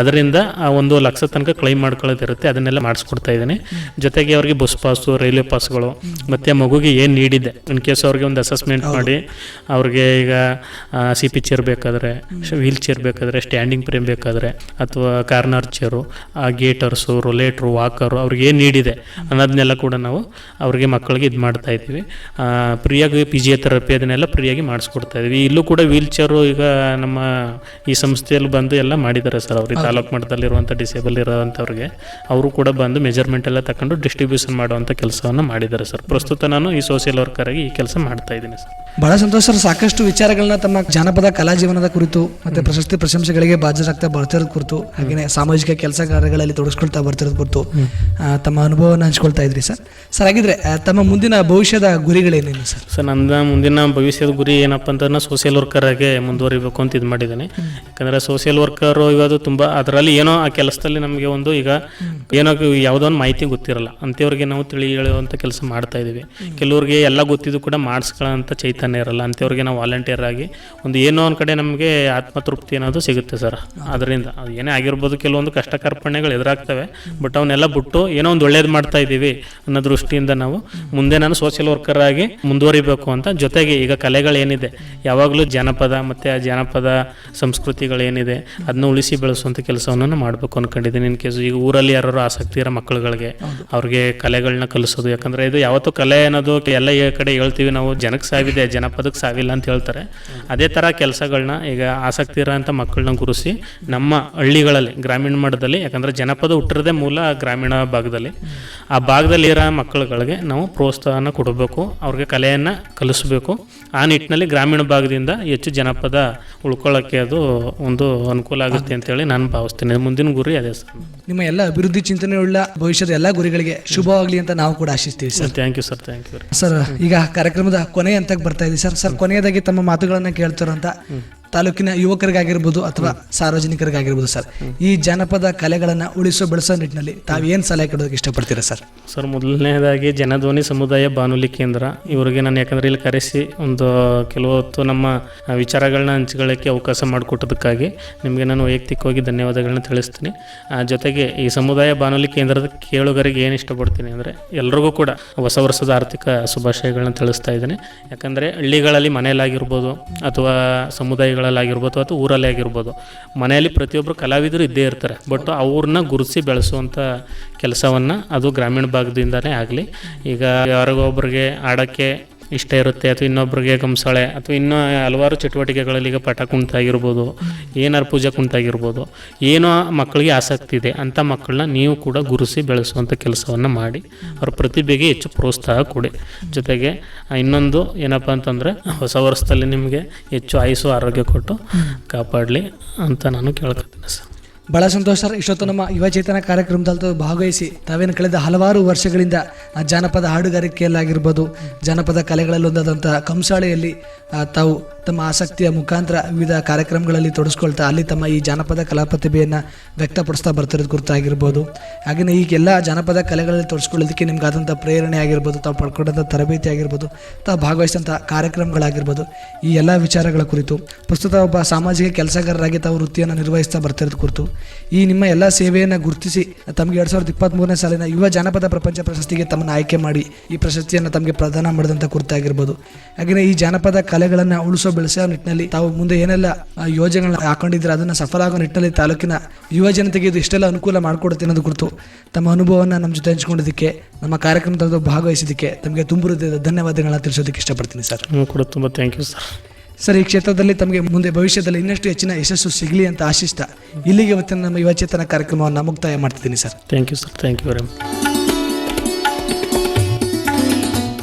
ಅದರಿಂದ ಆ ಒಂದು ಲಕ್ಷ ತನಕ ಕ್ಲೈಮ್ ಮಾಡ್ಕೊಳ್ಳೋದಿರುತ್ತೆ ಅದನ್ನೆಲ್ಲ ಮಾಡಿಸ್ಕೊಡ್ತಾ ಇದ್ದೀನಿ. ಜೊತೆಗೆ ಅವ್ರಿಗೆ ಬಸ್ ಪಾಸು ರೈಲ್ವೆ ಪಾಸ್ಗಳು ಮತ್ತು ಮಗುಗೆ ಏನು ನೀಡಿದೆ ಇನ್ ಕೇಸ್ ಅವ್ರಿಗೆ ಒಂದು ಅಸೆಸ್ಮೆಂಟ್ ಮಾಡಿ ಅವ್ರಿಗೆ ಈಗ ಸಿ ಪಿ ಚೇರ್ ಬೇಕಾದರೆ ವೀಲ್ ಚೇರ್ ಬೇಕಾದರೆ ಸ್ಟ್ಯಾಂಡಿಂಗ್ ಫ್ರೇಮ್ ಬೇಕಾದರೆ ಅಥವಾ corner chair gaiters rollator walker ಅವ್ರಿಗೆ ಏನು ನೀಡಿದೆ ಅನ್ನೋದನ್ನೆಲ್ಲ ಕೂಡ ನಾವು ಅವ್ರಿಗೆ ಮಕ್ಕಳಿಗೆ ಇದು ಮಾಡ್ತಾ ಇದ್ದೀವಿ. ಫ್ರೀಯಾಗಿ ಫಿಸಿಯೋಥೆರಪಿ ಅದನ್ನೆಲ್ಲ ಫ್ರೀಯಾಗಿ ಮಾಡಿಸ್ಕೊಡ್ತಾ ಇದ್ವಿ. ಇಲ್ಲೂ ಕೂಡ ವೀಲ್ ಚೇರು ಈಗ ನಮ್ಮ ಈ ಸಂಸ್ಥೆಯಲ್ಲಿ ಬಂದು ಎಲ್ಲ ಮಾಡಿದ್ದಾರೆ ಸರ್ ಅವ್ರಿಗೆ ತಾಲೂಕು ಮಟ್ಟದಲ್ಲಿರುವಂಥ ಡಿಸೇಬಲ್ ಇರೋವಂಥವ್ರಿಗೆ. ಅವರು ಕೂಡ ಬಂದು ಮೆಜರ್ಮೆಂಟ್ ಎಲ್ಲ ತಗೊಂಡು ಡಿಸ್ಟ್ರಿಬ್ಯೂಷನ್ ಮಾಡುವಂಥ ಕೆಲಸವನ್ನು ಮಾಡಿದ್ದಾರೆ ಸರ್. ಪ್ರಸ್ತುತ ನಾನು ಈ ಸೋಷಿಯಲ್ ವರ್ಕರ್ ಆಗಿ ಈ ಕೆಲಸ ಮಾಡ್ತಾ ಇದ್ದೀನಿ ಸರ್. ಬಹಳ ಸಂತೋಷ ಸರ್. ಸಾಕಷ್ಟು ವಿಚಾರಗಳನ್ನ ತಮ್ಮ ಜಾನಪದ ಕಲಾ ಜೀವನದ ಕುರಿತು ಮತ್ತೆ ಪ್ರಶಸ್ತಿ ಪ್ರಶಂಸೆಗಳಿಗೆ ಬಾಜರಾಗ್ತಾ ಬರ್ತಿರೋದ್ ಕುರಿತು ಹಾಗೆಯೇ ಸಾಮಾಜಿಕ ಕೆಲಸ ಕಾರ್ಯಗಳಲ್ಲಿ ತೊಡಗಿಸ್ಕೊಳ್ತಾ ಬರ್ತಿರೋದು ಕುರಿತು ತಮ್ಮ ಅನುಭವವನ್ನು ಹಂಚ್ಕೊಳ್ತಾ ಇದ್ರಿ ಸರ್. ಸರ್ ಹಾಗಿದ್ರೆ ತಮ್ಮ ಮುಂದಿನ ಭವಿಷ್ಯದ ಗುರಿಗಳೇನೇನು ಸರ್? ಸರ್ ನನ್ನ ಮುಂದಿನ ಭವಿಷ್ಯದ ಗುರಿ ಏನಪ್ಪ ಅಂತಂದ್ರೆ ಸೋಷಿಯಲ್ ಆಗಿ ಮುಂದುವರಿಬೇಕು ಅಂತ ಇದು ಮಾಡಿದ್ದೇನೆ. ಯಾಕಂದರೆ ಸೋಷಿಯಲ್ ವರ್ಕರು ಇವಾಗ ತುಂಬ ಅದರಲ್ಲಿ ಏನೋ ಆ ಕೆಲಸದಲ್ಲಿ ನಮಗೆ ಒಂದು ಈಗ ಏನೋ ಯಾವುದೋ ಒಂದು ಮಾಹಿತಿ ಗೊತ್ತಿರಲ್ಲ. ಅಂಥವ್ರಿಗೆ ನಾವು ತಿಳಿ ಹೇಳುವಂಥ ಕೆಲಸ ಮಾಡ್ತಾ ಇದ್ದೀವಿ. ಕೆಲವ್ರಿಗೆ ಎಲ್ಲ ಗೊತ್ತಿದ್ದು ಕೂಡ ಮಾಡಿಸ್ಕೊಳ್ಳೋಂಥ ಚೈತನ್ಯ ಇರಲ್ಲ. ಅಂಥವ್ರಿಗೆ ನಾವು ವಾಲಂಟಿಯರ್ ಆಗಿ ಒಂದು ಏನೋ ಒಂದು ಕಡೆ ನಮಗೆ ಆತ್ಮತೃಪ್ತಿ ಅನ್ನೋದು ಸಿಗುತ್ತೆ ಸರ್. ಅದರಿಂದ ಅದು ಏನೇ ಆಗಿರ್ಬೋದು ಕೆಲವೊಂದು ಕಷ್ಟ ಎದುರಾಗ್ತವೆ. ಬಟ್ ಅವನ್ನೆಲ್ಲ ಬಿಟ್ಟು ಏನೋ ಒಂದು ಒಳ್ಳೇದು ಮಾಡ್ತಾ ಇದ್ದೀವಿ ಅನ್ನೋ ದೃಷ್ಟಿಯಿಂದ ನಾವು ಮುಂದೆ ನಾನು ಸೋಷಿಯಲ್ ವರ್ಕರ್ ಆಗಿ ಮುಂದುವರಿಬೇಕು. ಮಾಡಬೇಕು ಅಂತ. ಜೊತೆಗೆ ಈಗ ಕಲೆಗಳೇನಿದೆ ಯಾವಾಗಲೂ ಜನಪದ ಮತ್ತು ಆ ಜನಪದ ಸಂಸ್ಕೃತಿಗಳೇನಿದೆ ಅದನ್ನ ಉಳಿಸಿ ಬೆಳೆಸುವಂಥ ಕೆಲಸವನ್ನು ಮಾಡಬೇಕು ಅಂದ್ಕೊಂಡಿದ್ದೀನಿ ಇನ್ ಕೇಸ್ ಈಗ ಊರಲ್ಲಿ ಯಾರು ಆಸಕ್ತಿ ಇರೋ ಮಕ್ಕಳುಗಳಿಗೆ ಅವ್ರಿಗೆ ಕಲೆಗಳನ್ನ ಕಲಿಸೋದು. ಯಾಕಂದರೆ ಇದು ಯಾವತ್ತೂ ಕಲೆ ಅನ್ನೋದು ಎಲ್ಲ ಈ ಕಡೆ ಹೇಳ್ತೀವಿ ನಾವು ಜನಕ್ಕೆ ಸಾವಿದೆ ಜನಪದಕ್ಕೆ ಸಾವಿಲ್ಲ ಅಂತ ಹೇಳ್ತಾರೆ. ಅದೇ ಥರ ಕೆಲಸಗಳನ್ನ ಈಗ ಆಸಕ್ತಿ ಇರೋಂಥ ಮಕ್ಕಳನ್ನ ಗುರುಸಿ ನಮ್ಮ ಹಳ್ಳಿಗಳಲ್ಲಿ ಗ್ರಾಮೀಣ ಮಟ್ಟದಲ್ಲಿ ಯಾಕಂದರೆ ಜನಪದ ಹುಟ್ಟಿರೋದೇ ಮೂಲ ಗ್ರಾಮೀಣ ಭಾಗದಲ್ಲಿ ಆ ಭಾಗದಲ್ಲಿ ಇರೋ ಮಕ್ಕಳುಗಳಿಗೆ ನಾವು ಪ್ರೋತ್ಸಾಹನ ಕೊಡಬೇಕು. ಅವ್ರಿಗೆ ಕಲೆಯನ್ನು ಕಲಿಸ್ಬೇಕು. ಆ ನಿಟ್ಟಿನಲ್ಲಿ ಗ್ರಾಮೀಣ ಭಾಗದಿಂದ ಹೆಚ್ಚು ಜನಪದ ಉಳ್ಕೊಳ್ಳೋಕ್ಕೆ ಅದು ಒಂದು ಅನುಕೂಲ ಆಗುತ್ತೆ ಅಂತೇಳಿ ನಾನು ಭಾವಿಸ್ತೀನಿ. ಮುಂದಿನ ಗುರಿ ಅದೇ ಸರ್. ನಿಮ್ಮ ಎಲ್ಲ ಅಭಿವೃದ್ಧಿ ಚಿಂತನೆಯುಳ್ಳ ಭವಿಷ್ಯದ ಎಲ್ಲ ಗುರಿಗಳಿಗೆ ಶುಭವಾಗಲಿ ಅಂತ ನಾವು ಕೂಡ ಆಶಿಸ್ತೀವಿ sir. Thank you sir thank you sir ಈಗ ಕಾರ್ಯಕ್ರಮದ ಕೊನೆ ಹಂತಕ್ಕೆ ಬರ್ತಾ ಇದೆ ಸರ್. ಸರ್ ಕೊನೆಯದಾಗಿ ತಮ್ಮ ಮಾತುಗಳನ್ನ ಕೇಳ್ತಾರಂತ ತಾಲೂಕಿನ ಯುವಕರಿಗಾಗಿರ್ಬೋದು ಅಥವಾ ಸಾರ್ವಜನಿಕರಿಗಾಗಿರ್ಬೋದು ಸರ್. ಈ ಜಾನಪದ ಕಲೆಗಳನ್ನು ಉಳಿಸೋ ಬೆಳೆಸೋ ನಿಟ್ಟಿನಲ್ಲಿ ತಾವು ಏನು ಸಲಹೆ ಕೊಡೋದಕ್ಕೆ ಇಷ್ಟಪಡ್ತೀರಾ ಸರ್? ಸರ್ ಮೊದಲನೇದಾಗಿ ಜನಧ್ವನಿ ಸಮುದಾಯ ಬಾನುಲಿ ಕೇಂದ್ರ. ಇವರಿಗೆ ನಾನು ಯಾಕಂದ್ರೆ ಇಲ್ಲಿ ಕರೆಸಿ ಒಂದು ಕೆಲವೊತ್ತು ನಮ್ಮ ವಿಚಾರಗಳನ್ನ ಹಂಚ್ಕೊಳ್ಳೋಕ್ಕೆ ಅವಕಾಶ ಮಾಡಿಕೊಟ್ಟದಕ್ಕಾಗಿ ನಿಮಗೆ ನಾನು ವೈಯಕ್ತಿಕವಾಗಿ ಧನ್ಯವಾದಗಳನ್ನ ತಿಳಿಸ್ತೀನಿ. ಆ, ಜೊತೆಗೆ ಈ ಸಮುದಾಯ ಬಾನುಲಿ ಕೇಂದ್ರದ ಕೇಳುಗರಿಗೆ ಏನು ಇಷ್ಟಪಡ್ತೀನಿ ಅಂದರೆ ಎಲ್ರಿಗೂ ಕೂಡ ಹೊಸ ವರ್ಷದ ಆರ್ಥಿಕ ಶುಭಾಶಯಗಳನ್ನ ತಿಳಿಸ್ತಾ ಇದ್ದೀನಿ. ಯಾಕಂದರೆ ಹಳ್ಳಿಗಳಲ್ಲಿ ಮನೆಯಲ್ಲಾಗಿರ್ಬೋದು ಅಥವಾ ಸಮುದಾಯಗಳಲ್ಲಾಗಿರ್ಬೋದು ಅಥವಾ ಊರಲ್ಲಿ ಆಗಿರ್ಬೋದು, ಮನೆಯಲ್ಲಿ ಪ್ರತಿಯೊಬ್ಬರು ಕಲಾವಿದರು ಇದ್ದೇ ಇರ್ತಾರೆ. ಬಟ್ ಅವ್ರನ್ನ ಗುರುತಿಸಿ ಬೆಳೆಸುವಂಥ ಕೆಲಸವನ್ನು ಅದು ಗ್ರಾಮೀಣ ಭಾಗದಿಂದಲೇ ಆಗಲಿ. ಈಗ ಯಾರಿಗೊಬ್ಬರಿಗೆ ಆಡೋಕ್ಕೆ ಇಷ್ಟ ಇರುತ್ತೆ ಅಥವಾ ಇನ್ನೊಬ್ರಿಗೆ ಕಂಸಾಳೆ ಅಥವಾ ಇನ್ನೂ ಹಲವಾರು ಚಟುವಟಿಕೆಗಳಲ್ಲಿ ಈಗ ಪಟ ಕುಂತಾಗಿರ್ಬೋದು ಏನಾರು ಪೂಜಾ ಕುಂತಾಗಿರ್ಬೋದು ಏನೋ ಮಕ್ಕಳಿಗೆ ಆಸಕ್ತಿ ಇದೆ ಅಂಥ ಮಕ್ಕಳನ್ನ ನೀವು ಕೂಡ ಗುರುಸಿ ಬೆಳೆಸುವಂಥ ಕೆಲಸವನ್ನು ಮಾಡಿ ಅವ್ರ ಪ್ರತಿಭೆಗೆ ಹೆಚ್ಚು ಪ್ರೋತ್ಸಾಹ ಕೊಡಿ. ಜೊತೆಗೆ ಇನ್ನೊಂದು ಏನಪ್ಪ ಅಂತಂದರೆ ಹೊಸ ವರ್ಷದಲ್ಲಿ ನಿಮಗೆ ಹೆಚ್ಚು ಆಯುಸು ಆರೋಗ್ಯ ಕೊಟ್ಟು ಕಾಪಾಡಲಿ ಅಂತ ನಾನು ಕೇಳ್ಕೊತೀನಿ ಸರ್. ಬಹಳ ಸಂತೋಷ ಸರ್. ಇಷ್ಟೊತ್ತು ನಮ್ಮ ಯುವಚೇತನ ಕಾರ್ಯಕ್ರಮದಲ್ಲಿ ಭಾಗವಹಿಸಿ ತಾವೇನು ಕಳೆದ ಹಲವಾರು ವರ್ಷಗಳಿಂದ ಜಾನಪದ ಹಾಡುಗಾರಿಕೆಯಲ್ಲಾಗಿರ್ಬೋದು, ಜಾನಪದ ಕಲೆಗಳಲ್ಲಿ ಒಂದಾದಂಥ ಕಂಸಾಳೆಯಲ್ಲಿ ತಾವು ತಮ್ಮ ಆಸಕ್ತಿಯ ಮುಖಾಂತರ ವಿವಿಧ ಕಾರ್ಯಕ್ರಮಗಳಲ್ಲಿ ತೊಡಸ್ಕೊಳ್ತಾ ಅಲ್ಲಿ ತಮ್ಮ ಈ ಜಾನಪದ ಕಲಾ ಪ್ರತಿಭೆಯನ್ನು ವ್ಯಕ್ತಪಡಿಸ್ತಾ ಬರ್ತಿರೋದು ಕುರಿತಾಗಿರ್ಬೋದು ಹಾಗೆಯೇ ಈಗೆಲ್ಲ ಜಾನಪದ ಕಲೆಗಳಲ್ಲಿ ತೊಡಸ್ಕೊಳ್ಳೋದಕ್ಕೆ ನಿಮ್ಗೆ ಆದಂಥ ಪ್ರೇರಣೆ ಆಗಿರ್ಬೋದು, ತಾವು ಪಡ್ಕೊಂಡಂಥ ತರಬೇತಿ ಆಗಿರ್ಬೋದು, ತಾವು ಭಾಗವಹಿಸಿದಂಥ ಕಾರ್ಯಕ್ರಮಗಳಾಗಿರ್ಬೋದು, ಈ ಎಲ್ಲ ವಿಚಾರಗಳ ಕುರಿತು. ಪ್ರಸ್ತುತ ಒಬ್ಬ ಸಾಮಾಜಿಕ ಕೆಲಸಗಾರರಾಗಿ ತಾವು ವೃತ್ತಿಯನ್ನು ನಿರ್ವಹಿಸ್ತಾ ಬರ್ತಿರೋದು ಕುರಿತು ಈ ನಿಮ್ಮ ಎಲ್ಲ ಸೇವೆಯನ್ನು ಗುರುತಿಸಿ ತಮಗೆ ಎರಡು ಸಾವಿರದ ಇಪ್ಪತ್ತ್ಮೂರನೇ ಸಾಲಿನ ಯುವ ಜಾನಪದ ಪ್ರಪಂಚ ಪ್ರಶಸ್ತಿಗೆ ತಮ್ಮನ್ನು ಆಯ್ಕೆ ಮಾಡಿ ಈ ಪ್ರಶಸ್ತಿಯನ್ನು ತಮಗೆ ಪ್ರದಾನ ಮಾಡಿದಂಥ ಕುರಿತಾಗಿರ್ಬೋದು ಹಾಗೆಯೇ ಈ ಜಾನಪದ ಕಲೆಗಳನ್ನು ಉಳಿಸೋ ಬೆಳೆಸೋ ನಿಟ್ಟಿನಲ್ಲಿ ತಾವು ಮುಂದೆ ಏನೆಲ್ಲ ಯೋಜನೆಗಳನ್ನ ಹಾಕೊಂಡಿದ್ರೆ ಅದನ್ನು ಸಫಲ ಆಗೋ ನಿಟ್ಟಿನಲ್ಲಿ ತಾಲೂಕಿನ ಯುವ ಜನತೆಗೆ ಇದು ಇಷ್ಟೆಲ್ಲ ಅನುಕೂಲ ಮಾಡಿಕೊಡುತ್ತೆ ಅನ್ನೋದು ಕುರಿತು ತಮ್ಮ ಅನುಭವವನ್ನು ನಮ್ಮ ಜೊತೆ ಹಂಚ್ಕೊಂಡಿದ್ದಕ್ಕೆ ನಮ್ಮ ಕಾರ್ಯಕ್ರಮದ ಭಾಗವಹಿಸಿದ್ದಕ್ಕೆ ತಮಗೆ ತುಂಬ ಹೃದಯದ ಧನ್ಯವಾದಗಳನ್ನ ತಿಳಿಸೋದಕ್ಕೆ ಇಷ್ಟಪಡ್ತೀನಿ ಸರ್. ಕೂಡ ತುಂಬ ಥ್ಯಾಂಕ್ ಯು ಸರ್ ಸರ್ ಈ ಕ್ಷೇತ್ರದಲ್ಲಿ ತಮಗೆ ಮುಂದೆ ಭವಿಷ್ಯದಲ್ಲಿ ಇನ್ನಷ್ಟು ಹೆಚ್ಚಿನ ಯಶಸ್ಸು ಸಿಗಲಿ ಅಂತ ಆಶಿಸ್ತಾ ಇಲ್ಲಿಗೆ ಇವತ್ತಿನ ನಮ್ಮ ಯುವಚೇತನ ಕಾರ್ಯಕ್ರಮವನ್ನು ಮುಕ್ತಾಯ ಮಾಡ್ತಿದ್ದೀನಿ sir. Thank you sir thank you very much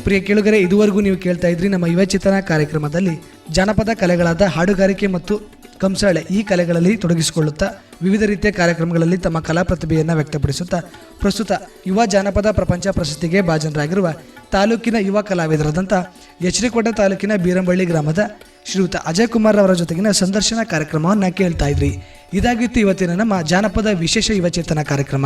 ಪ್ರಿಯ ಕೇಳುಗರೆ, ಇದುವರೆಗೂ ನೀವು ಕೇಳ್ತಾ ಇದ್ರಿ ನಮ್ಮ ಯುವಚೇತನ ಕಾರ್ಯಕ್ರಮದಲ್ಲಿ ಜಾನಪದ ಕಲೆಗಳಾದ ಹಾಡುಗಾರಿಕೆ ಮತ್ತು ಕಂಸಾಳೆ ಈ ಕಲೆಗಳಲ್ಲಿ ತೊಡಗಿಸಿಕೊಳ್ಳುತ್ತಾ ವಿವಿಧ ರೀತಿಯ ಕಾರ್ಯಕ್ರಮಗಳಲ್ಲಿ ತಮ್ಮ ಕಲಾ ಪ್ರತಿಭೆಯನ್ನು ವ್ಯಕ್ತಪಡಿಸುತ್ತಾ ಪ್ರಸ್ತುತ ಯುವ ಜಾನಪದ ಪ್ರಪಂಚ ಪ್ರಶಸ್ತಿಗೆ ಭಾಜನರಾಗಿರುವ ತಾಲೂಕಿನ ಯುವ ಕಲಾವಿದರಾದಂಥ ಎಚ್ ತಾಲೂಕಿನ ಬೀರಂಬಳ್ಳಿ ಗ್ರಾಮದ ಶ್ರೀಯುತ ಅಜಯ್ ಕುಮಾರ್ ಅವರ ಜೊತೆಗಿನ ಸಂದರ್ಶನ ಕಾರ್ಯಕ್ರಮವನ್ನು ಕೇಳ್ತಾ ಇದ್ರಿ. ಇದಾಗಿತ್ತು ಇವತ್ತಿನ ನಮ್ಮ ಜಾನಪದ ವಿಶೇಷ ಯುವಚೇತನ ಕಾರ್ಯಕ್ರಮ.